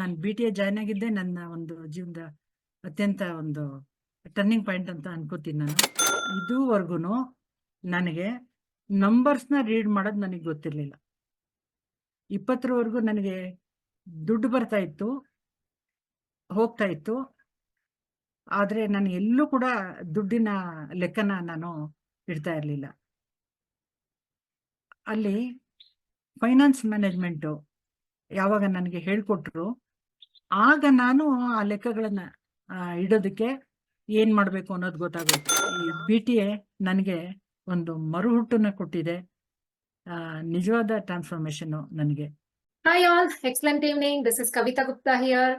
ನಾನು B T A join ಆಗಿದ್ದೆ, ನನ್ನ ಒಂದು ಜೀವನದ ಅತ್ಯಂತ ಒಂದು ಟರ್ನಿಂಗ್ ಪಾಯಿಂಟ್ ಅಂತ ಅನ್ಕೋತೀನಿ ನಾನು. ಇದುವರೆಗೂ ನನಗೆ ನಂಬರ್ಸ್ನ ರೀಡ್ ಮಾಡೋದು ನನಗೆ ಗೊತ್ತಿರಲಿಲ್ಲ. ಇಪ್ಪತ್ತರವರೆಗೂ ನನಗೆ ದುಡ್ಡು ಬರ್ತಾ ಇತ್ತು, ಹೋಗ್ತಾ ಇತ್ತು. ಆದರೆ ನಾನು ಎಲ್ಲೂ ಕೂಡ ದುಡ್ಡಿನ ಲೆಕ್ಕನ ನಾನು ಇಡ್ತಾ ಇರಲಿಲ್ಲ. ಅಲ್ಲಿ ಫೈನಾನ್ಸ್ ಮ್ಯಾನೇಜ್ಮೆಂಟು ಯಾವಾಗ ನನಗೆ ಹೇಳ್ಕೊಟ್ರು, ಆಗ ನಾನು ಆ ಲೆಕ್ಕಗಳನ್ನ ಇಡೋದಕ್ಕೆ ಏನ್ ಮಾಡ್ಬೇಕು ಅನ್ನೋದು ಗೊತ್ತಾಗುತ್ತೆ. ಈ ಬಿ ಟಿ ಎ ನನಗೆ ಒಂದು ಮರುಹುಟ್ಟನ್ನ ಕೊಟ್ಟಿದೆ. ನಿಜವಾದ ಟ್ರಾನ್ಸ್ಫಾರ್ಮೇಶನ್ ನನಗೆ. Hi all excellent evening this is Kavita Gupta here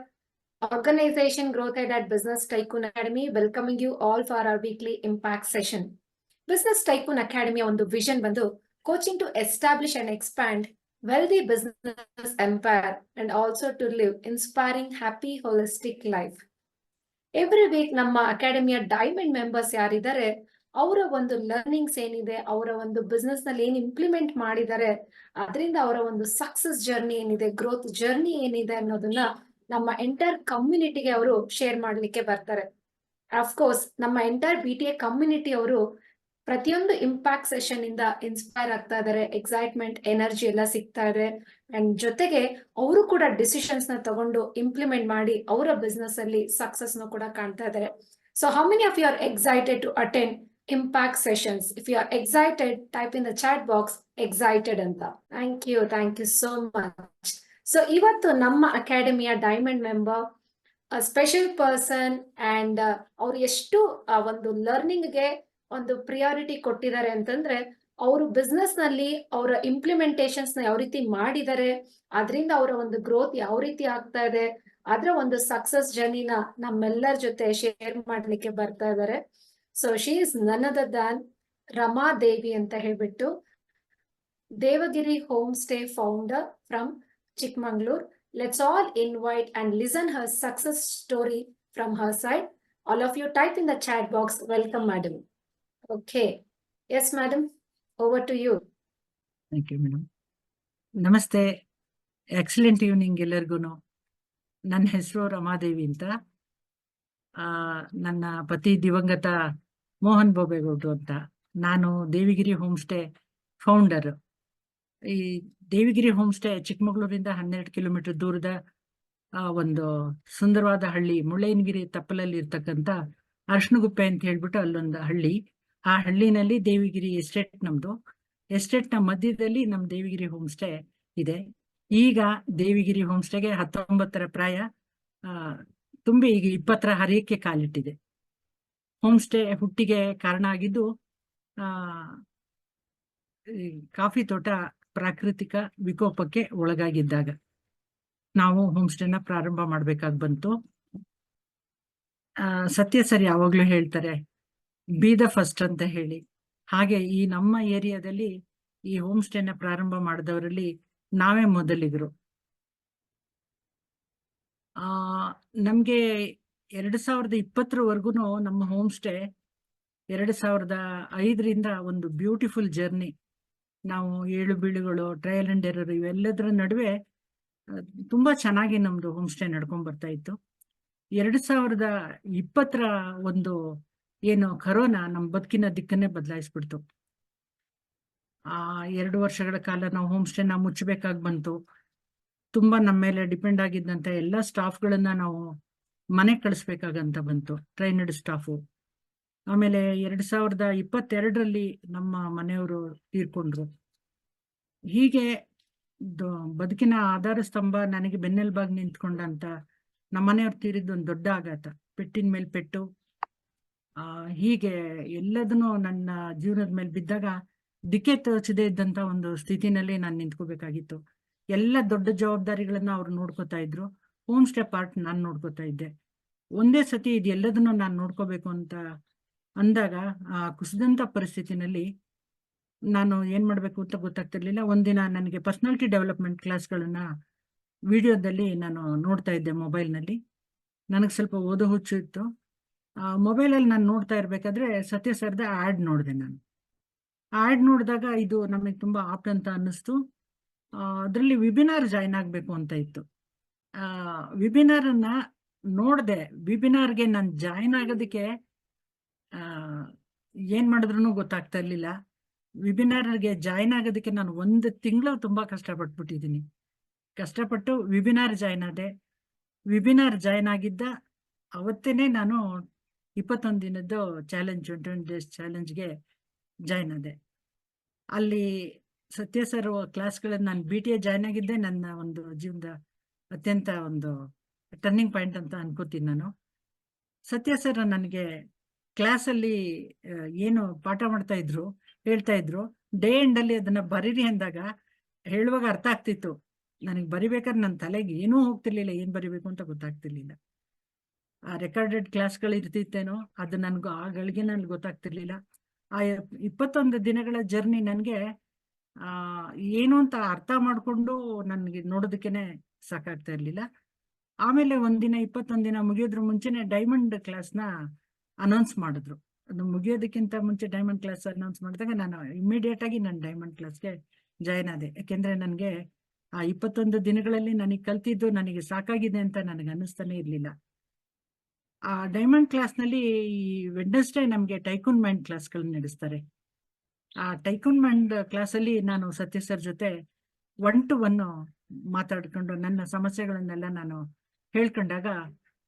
organisation growth head at business tycoon academy welcoming you all for our weekly impact session business tycoon ಅಕಾಡೆಮಿಯ ಒಂದು ವಿಷನ್ ಬಂದು coaching to establish and expand wealthy business empire and also to live inspiring, happy, holistic life. Every week ನಮ್ಮ ಅಕಾಡೆಮಿಯ diamond members ಯಾರಿದ್ದಾರೆ, ಅವರ ಒಂದು learnings ಏನಿದೆ, ಅವರ ಒಂದು ಬಿಸ್ನೆಸ್ನಲ್ಲಿ ಏನು ಇಂಪ್ಲಿಮೆಂಟ್ ಮಾಡಿದ್ದಾರೆ, ಅದರಿಂದ ಅವರ ಒಂದು ಸಕ್ಸಸ್ ಜರ್ನಿ ಏನಿದೆ ಗ್ರೋತ್ ಜರ್ನಿ ಏನಿದೆ ಅನ್ನೋದನ್ನ ನಮ್ಮ ಎಂಟೈರ್ ಕಮ್ಯುನಿಟಿಗೆ ಅವರು ಶೇರ್ ಮಾಡ್ಲಿಕ್ಕೆ ಬರ್ತಾರೆ ಅಫ್ಕೋರ್ಸ್ ನಮ್ಮ entire B T A community ಅವರು ಪ್ರತಿಯೊಂದು ಇಂಪ್ಯಾಕ್ಟ್ ಸೆಷನ್ ಇಂದ ಇನ್ಸ್ಪೈರ್ ಆಗ್ತಾ ಇದಾರೆ ಎಕ್ಸೈಟ್ಮೆಂಟ್ ಎನರ್ಜಿ ಎಲ್ಲ ಸಿಗ್ತಾ ಇದೆ. ಅಂಡ್ ಜೊತೆಗೆ ಅವರು ಕೂಡ ಡಿಸಿಷನ್ಸ್ನ ತಗೊಂಡು ಇಂಪ್ಲಿಮೆಂಟ್ ಮಾಡಿ ಅವರ ಬಿಸ್ನೆಸ್ ಅಲ್ಲಿ ಸಕ್ಸಸ್ನ ಕೂಡ ಕಾಣ್ತಾ ಇದಾರೆ. So how many of you are excited to attend impact sessions if you are excited type in the chat box excited ಅಂತ. Thank you thank you so much so ಇವತ್ತು ನಮ್ಮ ಅಕಾಡೆಮಿಯ diamond member special person and ಅವ್ರು ಎಷ್ಟು ಒಂದು ಲರ್ನಿಂಗ್ಗೆ ಒಂದು priority ಕೊಟ್ಟಿದ್ದಾರೆ ಅಂತಂದ್ರೆ, ಅವರು ಬಿಸ್ನೆಸ್ನಲ್ಲಿ ಅವರ ಇಂಪ್ಲಿಮೆಂಟೇಶನ್ಸ್ನ ಯಾವ ರೀತಿ ಮಾಡಿದ್ದಾರೆ, ಅದರಿಂದ ಅವರ ಒಂದು ಗ್ರೋತ್ ಯಾವ ರೀತಿ ಆಗ್ತಾ ಇದೆ, ಅದರ ಒಂದು ಸಕ್ಸಸ್ ಜರ್ನಿನ ನಮ್ಮೆಲ್ಲರ ಜೊತೆ ಶೇರ್ ಮಾಡ್ಲಿಕ್ಕೆ ಬರ್ತಾ ಇದ್ದಾರೆ so she is none than Rama Devi ಅಂತ ಹೇಳ್ಬಿಟ್ಟು, Devagiri home stay founder from Chikmagalur let's all invite and listen her success story from her side all of you type in the chat box welcome madam okay yes madam. Over to you thank you madam ನಮಸ್ತೆ excellent evening ಎಲ್ಲರಿಗೂ ನನ್ನ ಹೆಸರು ರಮಾದೇವಿ ಅಂತ. ನನ್ನ ಪತಿ ದಿವಂಗತ ಮೋಹನ್ ಬೋಬೇಗೌಡ್ರು ಅಂತ. ನಾನು ದೇವಿಗಿರಿ ಹೋಮ್ ಸ್ಟೇ ಫೌಂಡರ್. ಈ ದೇವಿಗಿರಿ ಹೋಮ್ ಸ್ಟೇ ಚಿಕ್ಕಮಗಳೂರಿಂದ ಹನ್ನೆರಡು ಕಿಲೋಮೀಟರ್ ದೂರದ ಒಂದು ಸುಂದರವಾದ ಹಳ್ಳಿ ಮುಳ್ಳಯ್ಯನಗಿರಿ ತಪ್ಪಲಲ್ಲಿ ಇರ್ತಕ್ಕಂಥ ಅರ್ಶನಗುಪ್ಪೆ ಅಂತ ಹೇಳ್ಬಿಟ್ಟು ಅಲ್ಲೊಂದು ಹಳ್ಳಿ. ಆ ಹಳ್ಳಿನಲ್ಲಿ ದೇವಿಗಿರಿ ಎಸ್ಟೇಟ್ ನಮ್ದು. ಎಸ್ಟೇಟ್ನ ಮಧ್ಯದಲ್ಲಿ ನಮ್ಮ ದೇವಿಗಿರಿ ಹೋಮ್ ಸ್ಟೇ ಇದೆ. ಈಗ ದೇವಿಗಿರಿ ಹೋಮ್ ಸ್ಟೇಗೆ ಹತ್ತೊಂಬತ್ತರ ಪ್ರಾಯ ತುಂಬಿ ಈಗ ಇಪ್ಪತ್ತರ ಹರಿಯಕ್ಕೆ ಕಾಲಿಟ್ಟಿದೆ. ಹೋಮ್ ಸ್ಟೇ ಹುಟ್ಟಿಗೆ ಕಾರಣ ಆಗಿದ್ದು, ಆ ಕಾಫಿ ತೋಟ ಪ್ರಾಕೃತಿಕ ವಿಕೋಪಕ್ಕೆ ಒಳಗಾಗಿದ್ದಾಗ ನಾವು ಹೋಮ್ ಸ್ಟೇನ ಪ್ರಾರಂಭ ಮಾಡ್ಬೇಕಾಗಿ ಬಂತು. ಸತ್ಯ ಸರ್ ಯಾವಾಗ್ಲೂ ಹೇಳ್ತಾರೆ ಬಿ ಫಸ್ಟ್ ಅಂತ ಹೇಳಿ. ಹಾಗೆ ಈ ನಮ್ಮ ಏರಿಯಾದಲ್ಲಿ ಈ ಹೋಮ್ ಸ್ಟೇನ ಪ್ರಾರಂಭ ಮಾಡಿದವರಲ್ಲಿ ನಾವೇ ಮೊದಲಿಗರು. ಆ, ನಮ್ಗೆ ಎರಡು ಸಾವಿರದ ಇಪ್ಪತ್ತರವರೆಗೂ ನಮ್ಮ ಹೋಮ್ ಸ್ಟೇ ಎರಡು ಸಾವಿರದ ಐದರಿಂದ ಒಂದು ಬ್ಯೂಟಿಫುಲ್ ಜರ್ನಿ. ನಾವು ಏಳು ಬೀಳುಗಳು, ಟ್ರಯಲ್ ಅಂಡ್ ಎರರ್ ಇವೆಲ್ಲದರ ನಡುವೆ ತುಂಬಾ ಚೆನ್ನಾಗಿ ನಮ್ದು ಹೋಮ್ ಸ್ಟೇ ನಡ್ಕೊಂಡ್ ಬರ್ತಾ ಇತ್ತು. ಎರಡು ಸಾವಿರದ ಇಪ್ಪತ್ತರ ಒಂದು ಏನು ಕರೋನಾ ನಮ್ಮ ಬದುಕಿನ ದಿಕ್ಕನ್ನೇ ಬದಲಾಯಿಸ್ಬಿಡ್ತು. ಆ ಎರಡು ವರ್ಷಗಳ ಕಾಲ ನಾವು ಹೋಮ್ ಸ್ಟೇನ ಮುಚ್ಚಬೇಕಾಗಿ ಬಂತು. ತುಂಬಾ ನಮ್ಮ ಮೇಲೆ ಡಿಪೆಂಡ್ ಆಗಿದ್ದಂತ ಎಲ್ಲ ಸ್ಟಾಫ್ಗಳನ್ನ ನಾವು ಮನೆಗೆ ಕಳಿಸ್ಬೇಕಾಗಂತ ಬಂತು, ಟ್ರೈನಡ್ ಸ್ಟಾಫು. ಆಮೇಲೆ ಎರಡ್ ಸಾವಿರದ ಇಪ್ಪತ್ತೆರಡರಲ್ಲಿ ನಮ್ಮ ಮನೆಯವರು ತೀರ್ಕೊಂಡ್ರು. ಹೀಗೆ ಬದುಕಿನ ಆಧಾರ ಸ್ತಂಭ ನನಗೆ ಬೆನ್ನೆಲ್ಬಾಗಿ ನಿಂತ್ಕೊಂಡಂತ ನಮ್ಮ ಮನೆಯವ್ರು ತೀರಿದ್ದು ಒಂದು ದೊಡ್ಡ ಆಘಾತ. ಪೆಟ್ಟಿನ ಮೇಲೆ ಪೆಟ್ಟು ಆ, ಹೀಗೆ ಎಲ್ಲದನ್ನು ನನ್ನ ಜೀವನದ ಮೇಲೆ ಬಿದ್ದಾಗ ದಿಕ್ಕೆ ತೋಚದೇ ಇದ್ದಂತ ಒಂದು ಸ್ಥಿತಿನಲ್ಲಿ ನಾನು ನಿಂತ್ಕೋಬೇಕಾಗಿತ್ತು. ಎಲ್ಲ ದೊಡ್ಡ ಜವಾಬ್ದಾರಿಗಳನ್ನ ಅವ್ರು ನೋಡ್ಕೋತಾ ಇದ್ರು. ಹೋಮ್ ಸ್ಟೇ ಪಾರ್ಟ್ ನಾನು ನೋಡ್ಕೋತಾ ಇದ್ದೆ. ಒಂದೇ ಸತಿ ಇದೆಲ್ಲದನ್ನು ನಾನು ನೋಡ್ಕೋಬೇಕು ಅಂತ ಅಂದಾಗ, ಆ, ಕುಸಿದಂತ ಪರಿಸ್ಥಿತಿನಲ್ಲಿ ನಾನು ಏನ್ ಮಾಡ್ಬೇಕು ಅಂತ ಗೊತ್ತಾಗ್ತಿರ್ಲಿಲ್ಲ. ಒಂದಿನ ನನಗೆ ಪರ್ಸನಾಲಿಟಿ ಡೆವಲಪ್ಮೆಂಟ್ ಕ್ಲಾಸ್ಗಳನ್ನ ವಿಡಿಯೋದಲ್ಲಿ ನಾನು ನೋಡ್ತಾ ಇದ್ದೆ ಮೊಬೈಲ್ನಲ್ಲಿ ನನಗೆ ಸ್ವಲ್ಪ ಓದೋ ಹುಚ್ಚು ಇತ್ತು. ಮೊಬೈಲಲ್ಲಿ ನಾನು ನೋಡ್ತಾ ಇರ್ಬೇಕಾದ್ರೆ ಸತ್ಯ ಸರ್ದ ಆಡ್ ನೋಡಿದೆ ನಾನು. ಆಡ್ ನೋಡಿದಾಗ ಇದು ನಮಗೆ ತುಂಬಾ ಆಪ್ಟ್ ಅಂತ ಅನ್ನಿಸ್ತು. ಅದರಲ್ಲಿ ವಿಬಿನಾರ್ ಜಾಯ್ನ್ ಆಗಬೇಕು ಅಂತ ಇತ್ತು. ಆ ನೋಡಿದೆ. ವಿಬಿನಾರ್ಗೆ ನಾನು ಜಾಯ್ನ್ ಆಗೋದಕ್ಕೆ ಏನು ಮಾಡಿದ್ರು ಗೊತ್ತಾಗ್ತಾ ಇರಲಿಲ್ಲ. ವಿಬಿನಾರ್ಗೆ ಜಾಯ್ನ್ ಆಗೋದಕ್ಕೆ ನಾನು ಒಂದು ತಿಂಗಳು ತುಂಬಾ ಕಷ್ಟಪಟ್ಬಿಟ್ಟಿದ್ದೀನಿ. ಕಷ್ಟಪಟ್ಟು ವಿಬಿನಾರ್ ಜಾಯ್ನ್ ಆದೆ. ವಿಬಿನಾರ್ ಜಾಯ್ನ್ ಆಗಿದ್ದ ಅವತ್ತೇನೆ ನಾನು ಇಪ್ಪತ್ತೊಂದು ದಿನದ್ದು ಚಾಲೆಂಜ್ ಟ್ವೆಂಟಿ ಡೇಸ್ ಚಾಲೆಂಜ್ಗೆ ಜಾಯ್ನ್ ಆದೆ. ಅಲ್ಲಿ ಸತ್ಯ ಸರ್ ಕ್ಲಾಸ್ಗಳಲ್ಲಿ ನಾನು ಬಿ ಟಿ ಎ ಜಾಯ್ನ್ ಆಗಿದ್ದೆ, ನನ್ನ ಒಂದು ಜೀವನದ ಅತ್ಯಂತ ಒಂದು ಟರ್ನಿಂಗ್ ಪಾಯಿಂಟ್ ಅಂತ ಅನ್ಕೋತೀನಿ ನಾನು. ಸತ್ಯ ಸರ್ ನನಗೆ ಕ್ಲಾಸಲ್ಲಿ ಏನು ಪಾಠ ಮಾಡ್ತಾ ಇದ್ರು, ಹೇಳ್ತಾ ಇದ್ರು. ಡೇ ಎಂಡ್ ಅಲ್ಲಿ ಅದನ್ನ ಬರೀರಿ ಅಂದಾಗ ಹೇಳುವಾಗ ಅರ್ಥ ಆಗ್ತಿತ್ತು. ನನಗೆ ಬರಿಬೇಕಾದ್ರೆ ನನ್ನ ತಲೆಗೆ ಏನೂ ಹೋಗ್ತಿರ್ಲಿಲ್ಲ, ಏನು ಬರಿಬೇಕು ಅಂತ ಗೊತ್ತಾಗ್ತಿರ್ಲಿಲ್ಲ. ಆ ರೆಕಾರ್ಡೆಡ್ ಕ್ಲಾಸ್ಗಳು ಇರ್ತಿತ್ತೇನೋ, ಅದು ನನ್ಗೂ, ಆ ಗಳಿಗೆ ನನ್ಗೆ ಗೊತ್ತಾಗ್ತಿರ್ಲಿಲ್ಲ. ಆ ಇಪ್- ಇಪ್ಪತ್ತೊಂದು ದಿನಗಳ ಜರ್ನಿ ನನಗೆ, ಆ, ಏನು ಅಂತ ಅರ್ಥ ಮಾಡ್ಕೊಂಡು ನನಗೆ ನೋಡೋದಕ್ಕೇನೆ ಸಾಕಾಗ್ತಾ ಇರ್ಲಿಲ್ಲ. ಆಮೇಲೆ ಒಂದಿನ, ಇಪ್ಪತ್ತೊಂದು ದಿನ ಮುಗಿಯೋದ್ರ ಮುಂಚೆನೆ ಡೈಮಂಡ್ ಕ್ಲಾಸ್ನ ಅನೌನ್ಸ್ ಮಾಡಿದ್ರು. ಅದು ಮುಗಿಯೋದಕ್ಕಿಂತ ಮುಂಚೆ ಡೈಮಂಡ್ ಕ್ಲಾಸ್ ಅನೌನ್ಸ್ ಮಾಡಿದಾಗ ನಾನು ಇಮಿಡಿಯೇಟ್ ಆಗಿ ನಾನು ಡೈಮಂಡ್ ಕ್ಲಾಸ್ಗೆ ಜಾಯ್ನ್ ಆದೆ. ಯಾಕೆಂದ್ರೆ ನನಗೆ, ಆ ಇಪ್ಪತ್ತೊಂದು ದಿನಗಳಲ್ಲಿ ನನಗೆ ಕಲ್ತಿದ್ದು ನನಗೆ ಸಾಕಾಗಿದೆ ಅಂತ ನನಗೆ ಅನ್ನಿಸ್ತಾನೆ ಇರಲಿಲ್ಲ. ಆ ಡೈಮಂಡ್ ಕ್ಲಾಸ್ನಲ್ಲಿ ಈ ವೆಡ್ನೆಸ್ಡೇ ನಮಗೆ ಟೈಕೂನ್ ಮೈಂಡ್ ಕ್ಲಾಸ್ಗಳನ್ನ ನಡೆಸ್ತಾರೆ. ಆ ಟೈಕೂನ್ ಮೈಂಡ್ ಕ್ಲಾಸಲ್ಲಿ ನಾನು ಸತ್ಯ ಸರ್ ಜೊತೆ ಒನ್ ಟು ಒನ್ ಮಾತಾಡ್ಕೊಂಡು ನನ್ನ ಸಮಸ್ಯೆಗಳನ್ನೆಲ್ಲ ನಾನು ಹೇಳ್ಕೊಂಡಾಗ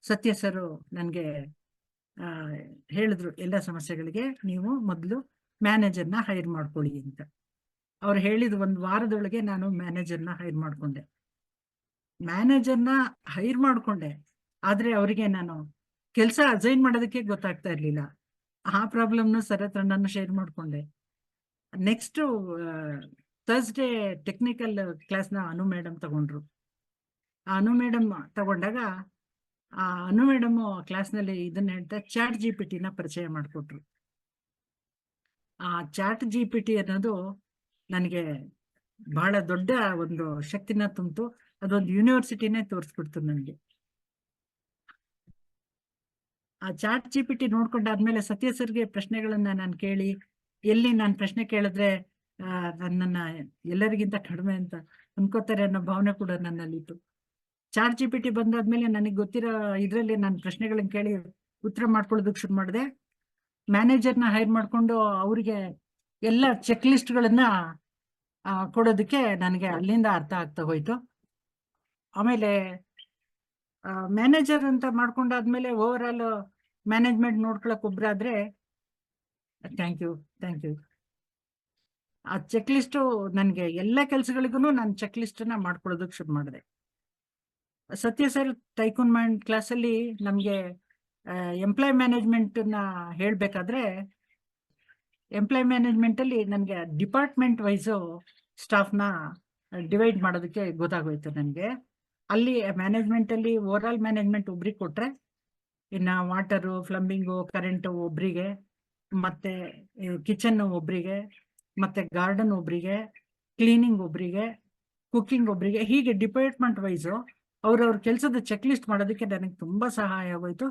ಸತ್ಯ ಸರ್ ನನಗೆ ಹೇಳಿದ್ರು, ಎಲ್ಲ ಸಮಸ್ಯೆಗಳಿಗೆ ನೀವು ಮೊದಲು ಮ್ಯಾನೇಜರ್ನ ಹೈರ್ ಮಾಡ್ಕೊಳ್ಳಿ ಅಂತ. ಅವ್ರು ಹೇಳಿದ ಒಂದು ವಾರದೊಳಗೆ ನಾನು ಮ್ಯಾನೇಜರ್ನ ಹೈರ್ ಮಾಡ್ಕೊಂಡೆ. ಮ್ಯಾನೇಜರ್ನ ಹೈರ್ ಮಾಡ್ಕೊಂಡೆ. ಆದ್ರೆ ಅವರಿಗೆ ನಾನು ಕೆಲಸ ಅಸೈನ್ ಮಾಡೋದಕ್ಕೆ ಗೊತ್ತಾಗ್ತಾ ಇರ್ಲಿಲ್ಲ. ಆ ಪ್ರಾಬ್ಲಮ್ನು ಸರ್ ಹತ್ರ ನಾನು ಶೇರ್ ಮಾಡ್ಕೊಂಡೆ ನೆಕ್ಸ್ಟ್ ಥರ್ಸ್ಡೇ ಟೆಕ್ನಿಕಲ್ ಕ್ಲಾಸ್ನ ಅನು ಮೇಡಮ್ ತಗೊಂಡ್ರು. ಆ ಅನು ಮೇಡಮ್ ತಗೊಂಡಾಗ, ಆ, ಅನು ಮೇಡಮ್ ಕ್ಲಾಸ್ನಲ್ಲಿ ಇದನ್ನ ಹೇಳ್ತಾ ಚಾಟ್ ಜಿ ಪಿ ಟಿನ ಪರಿಚಯ ಮಾಡಿಕೊಟ್ರು. ಆ ಚಾಟ್ ಜಿ ಪಿ ಟಿ ಅನ್ನೋದು ನನಗೆ ಬಹಳ ದೊಡ್ಡ ಒಂದು ಶಕ್ತಿನ ತುಂಬಿತು. ಅದೊಂದು ಯೂನಿವರ್ಸಿಟಿನೇ ತೋರಿಸ್ಬಿಡ್ತು ನನಗೆ. ಆ ಚಾಟ್ ಜಿ ಪಿ ಟಿ ನೋಡ್ಕೊಂಡಾದ್ಮೇಲೆ ಸತ್ಯ ಸರ್ಗೆ ಪ್ರಶ್ನೆಗಳನ್ನ ನಾನು ಕೇಳಿ, ಎಲ್ಲಿ ನಾನು ಪ್ರಶ್ನೆ ಕೇಳಿದ್ರೆ ನನ್ನನ್ನ ಎಲ್ಲರಿಗಿಂತ ಕಡಿಮೆ ಅಂತ ಅನ್ಕೋತಾರೆ ಅನ್ನೋ ಭಾವನೆ ಕೂಡ ನನ್ನಲ್ಲಿತ್ತು. ಚಾಟ್ ಜಿ ಪಿ ಟಿ ಬಂದಾದ್ಮೇಲೆ ನನಗೆ ಗೊತ್ತಿರೋ ಇದರಲ್ಲಿ ನಾನು ಪ್ರಶ್ನೆಗಳನ್ನ ಕೇಳಿ ಉತ್ತರ ಮಾಡ್ಕೊಳ್ಳೋದಕ್ಕೆ ಶುರು ಮಾಡಿದೆ. ಮ್ಯಾನೇಜರ್ನ ಹೈರ್ ಮಾಡ್ಕೊಂಡು ಅವರಿಗೆ ಎಲ್ಲ ಚೆಕ್ ಲಿಸ್ಟ್ಗಳನ್ನ ಕೊಡೋದಕ್ಕೆ ನನಗೆ ಅಲ್ಲಿಂದ ಅರ್ಥ ಆಗ್ತಾ ಹೋಯ್ತು. ಆಮೇಲೆ ಮ್ಯಾನೇಜರ್ ಅಂತ ಮಾಡ್ಕೊಂಡಾದ್ಮೇಲೆ ಓವರ್ ಆಲ್ ಮ್ಯಾನೇಜ್ಮೆಂಟ್ ನೋಡ್ಕೊಳಕ್ ಒಬ್ರಾದ್ರೆ ಥ್ಯಾಂಕ್ ಯು ಥ್ಯಾಂಕ್ ಯು ಆ ಚೆಕ್ ಲಿಸ್ಟು ನನಗೆ ಎಲ್ಲ ಕೆಲಸಗಳಿಗೂ ನಾನು ಚೆಕ್ ಲಿಸ್ಟನ್ನ ಮಾಡ್ಕೊಳ್ಳೋದಕ್ಕೆ ಶುರು ಮಾಡಿದೆ. ಸತ್ಯ ಸರ್ ಟೈಕೂನ್ ಮೈಂಡ್ ಕ್ಲಾಸಲ್ಲಿ ನಮಗೆ ಎಂಪ್ಲಾಯ್ ಮ್ಯಾನೇಜ್ಮೆಂಟನ್ನ ಹೇಳಬೇಕಾದ್ರೆ ಎಂಪ್ಲಾಯ್ ಮ್ಯಾನೇಜ್ಮೆಂಟಲ್ಲಿ ನನಗೆ ಡಿಪಾರ್ಟ್ಮೆಂಟ್ ವೈಸು ಸ್ಟಾಫ್ನ ಡಿವೈಡ್ ಮಾಡೋದಕ್ಕೆ ಗೊತ್ತಾಗೋಯ್ತು ನನಗೆ. ಅಲ್ಲಿ ಮ್ಯಾನೇಜ್ಮೆಂಟಲ್ಲಿ ಓವರ್ ಆಲ್ ಮ್ಯಾನೇಜ್ಮೆಂಟ್ ಒಬ್ರಿಗೆ ಕೊಟ್ರೆ, ಇನ್ನ ವಾಟರು ಪ್ಲಂಬಿಂಗು ಕರೆಂಟ್ ಒಬ್ರಿಗೆ, ಮತ್ತೆ ಕಿಚನ್ ಒಬ್ರಿಗೆ, ಮತ್ತೆ ಗಾರ್ಡನ್ ಒಬ್ರಿಗೆ ಕ್ಲೀನಿಂಗ್ ಒಬ್ರಿಗೆ ಕುಕ್ಕಿಂಗ್ ಒಬ್ರಿಗೆ, ಹೀಗೆ ಡಿಪಾರ್ಟ್ಮೆಂಟ್ ವೈಸು ಅವ್ರವ್ರ ಕೆಲಸದ ಚೆಕ್ ಲಿಸ್ಟ್ ಮಾಡೋದಕ್ಕೆ ನನಗೆ ತುಂಬಾ ಸಹಾಯ ಆಗೋಯ್ತು.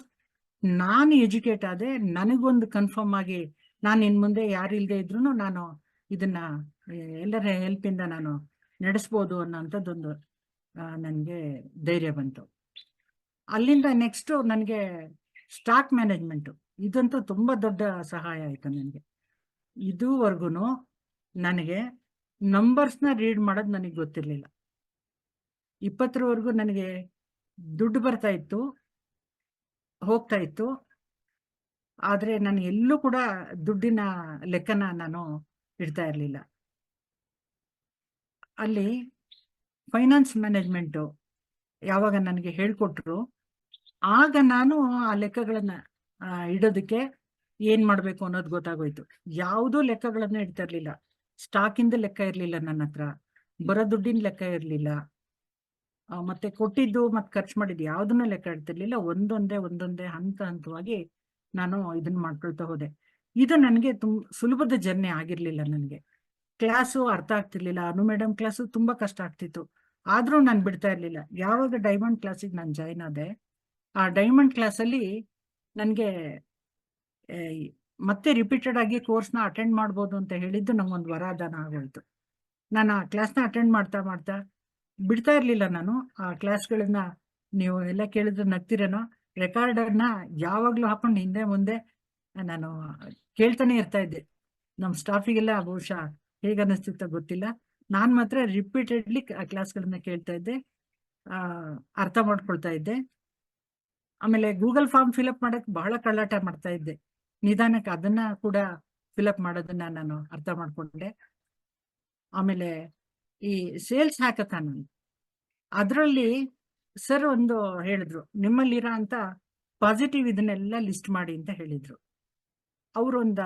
ನಾನು ಎಜುಕೇಟ್ ಆದೆ, ನನಗೊಂದು ಕನ್ಫರ್ಮ್ ಆಗಿ ನಾನು ಇನ್ ಮುಂದೆ ಯಾರು ಇಲ್ಲದೆ ಇದ್ರು ನಾನು ಇದನ್ನ ಎಲ್ಲರ ಎಲ್ಲರ ಹೆಲ್ಪಿಂದ ನಾನು ನಡೆಸ್ಬೋದು ಅನ್ನೋಂಥದ್ದೊಂದು ನನಗೆ ಧೈರ್ಯ ಬಂತು. ಅಲ್ಲಿಂದ ನೆಕ್ಸ್ಟ್ ನನಗೆ ಸ್ಟಾಕ್ ಮ್ಯಾನೇಜ್ಮೆಂಟು ಇದಂತೂ ತುಂಬ ದೊಡ್ಡ ಸಹಾಯ ಆಯಿತು ನನಗೆ. ಇದುವರೆಗೂ ನನಗೆ ನಂಬರ್ಸ್ನ ರೀಡ್ ಮಾಡೋದು ನನಗೆ ಗೊತ್ತಿರಲಿಲ್ಲ. ಇಪ್ಪತ್ತರವರೆಗೂ ನನಗೆ ದುಡ್ಡು ಬರ್ತಾ ಇತ್ತು, ಹೋಗ್ತಾ ಇತ್ತು. ಆದರೆ ನಾನು ಎಲ್ಲೂ ಕೂಡ ದುಡ್ಡಿನ ಲೆಕ್ಕನ ನಾನು ಇಡ್ತಾ ಇರಲಿಲ್ಲ. ಅಲ್ಲಿ ಫೈನಾನ್ಸ್ ಮ್ಯಾನೇಜ್ಮೆಂಟು ಯಾವಾಗ ನನಗೆ ಹೇಳ್ಕೊಟ್ರು, ಆಗ ನಾನು ಆ ಲೆಕ್ಕಗಳನ್ನ ಇಡೋದಕ್ಕೆ ಏನ್ ಮಾಡ್ಬೇಕು ಅನ್ನೋದು ಗೊತ್ತಾಗೋಯ್ತು. ಯಾವುದೂ ಲೆಕ್ಕಗಳನ್ನ ಇಡ್ತಾ ಇರ್ಲಿಲ್ಲ ಸ್ಟಾಕಿಂದ ಲೆಕ್ಕ ಇರ್ಲಿಲ್ಲ ನನ್ನ ಹತ್ರ. ಬರೋ ದುಡ್ಡಿನ ಲೆಕ್ಕ ಇರ್ಲಿಲ್ಲ. ಮತ್ತೆ ಕೊಟ್ಟಿದ್ದು ಮತ್ತೆ ಖರ್ಚು ಮಾಡಿದ್ದು ಯಾವ್ದನ್ನೂ ಲೆಕ್ಕ ಇಡ್ತಿರ್ಲಿಲ್ಲ. ಒಂದೊಂದೇ ಒಂದೊಂದೇ ಹಂತ ಹಂತವಾಗಿ ನಾನು ಇದನ್ನ ಮಾಡ್ಕೊಳ್ತಾ ಹೋದೆ. ಇದು ನನಗೆ ತುಂಬ ಸುಲಭದ ಜರ್ನಿ ಆಗಿರ್ಲಿಲ್ಲ ನನಗೆ. ಕ್ಲಾಸು ಅರ್ಥ ಆಗ್ತಿರ್ಲಿಲ್ಲ. ಅನು ಮೇಡಮ್ ಕ್ಲಾಸು ತುಂಬಾ ಕಷ್ಟ ಆಗ್ತಿತ್ತು. ಆದ್ರೂ ನಾನು ಬಿಡ್ತಾ ಇರ್ಲಿಲ್ಲ. ಯಾವಾಗ ಡೈಮಂಡ್ ಕ್ಲಾಸಿಗೆ ನಾನು ಜಾಯ್ನ್ ಆದೆ, ಆ ಡೈಮಂಡ್ ಕ್ಲಾಸಲ್ಲಿ ನನಗೆ ಮತ್ತೆ ರಿಪೀಟೆಡ್ ಆಗಿ ಕೋರ್ಸ್ನ ಅಟೆಂಡ್ ಮಾಡ್ಬೋದು ಅಂತ ಹೇಳಿದ್ದು ನಂಗೊಂದು ವರದಾನ ಆಗೋಯ್ತು. ನಾನು ಆ ಕ್ಲಾಸ್ನ ಅಟೆಂಡ್ ಮಾಡ್ತಾ ಮಾಡ್ತಾ ಬಿಡ್ತಾ ಇರಲಿಲ್ಲ ನಾನು. ಆ ಕ್ಲಾಸ್ಗಳನ್ನ ನೀವು ಎಲ್ಲ ಕೇಳಿದ್ರೆ ನಗ್ತಿರೇನೋ, ರೆಕಾರ್ಡರ್ನ ಯಾವಾಗ್ಲೂ ಹಾಕೊಂಡು ಹಿಂದೆ ಮುಂದೆ ನಾನು ಕೇಳ್ತಾನೆ ಇರ್ತಾ ಇದ್ದೆ. ನಮ್ಮ ಸ್ಟಾಫಿಗೆಲ್ಲ ಬಹುಶಃ ಹೇಗೆ ಅನ್ನಿಸ್ತಿತ್ತೋ ಗೊತ್ತಿಲ್ಲ. ನಾನ್ ಮಾತ್ರ ರಿಪೀಟೆಡ್ಲಿ ಆ ಕ್ಲಾಸ್ಗಳನ್ನ ಕೇಳ್ತಾ ಇದ್ದೆ ಆ, ಅರ್ಥ ಮಾಡ್ಕೊಳ್ತಾ ಇದ್ದೆ. ಆಮೇಲೆ ಗೂಗಲ್ ಫಾರ್ಮ್ ಫಿಲಪ್ ಮಾಡಕ್ ಬಹಳ ಕಳ್ಳಾಟ ಮಾಡ್ತಾ ಇದ್ದೆ. ನಿಧಾನಕ್ಕೆ ಅದನ್ನ ಕೂಡ ಫಿಲಪ್ ಮಾಡೋದನ್ನ ನಾನು ಅರ್ಥ ಮಾಡ್ಕೊಂಡೆ. ಆಮೇಲೆ ಈ ಸೇಲ್ಸ್ ಹ್ಯಾಕಥಾನ್ ಅದರಲ್ಲಿ ಸರ್ ಒಂದು ಹೇಳಿದ್ರು ನಿಮ್ಮಲ್ಲಿರೋ ಅಂತ ಪಾಸಿಟಿವ್ ಇದನ್ನೆಲ್ಲ ಲಿಸ್ಟ್ ಮಾಡಿ ಅಂತ ಹೇಳಿದ್ರು. ಅವ್ರೊಂದ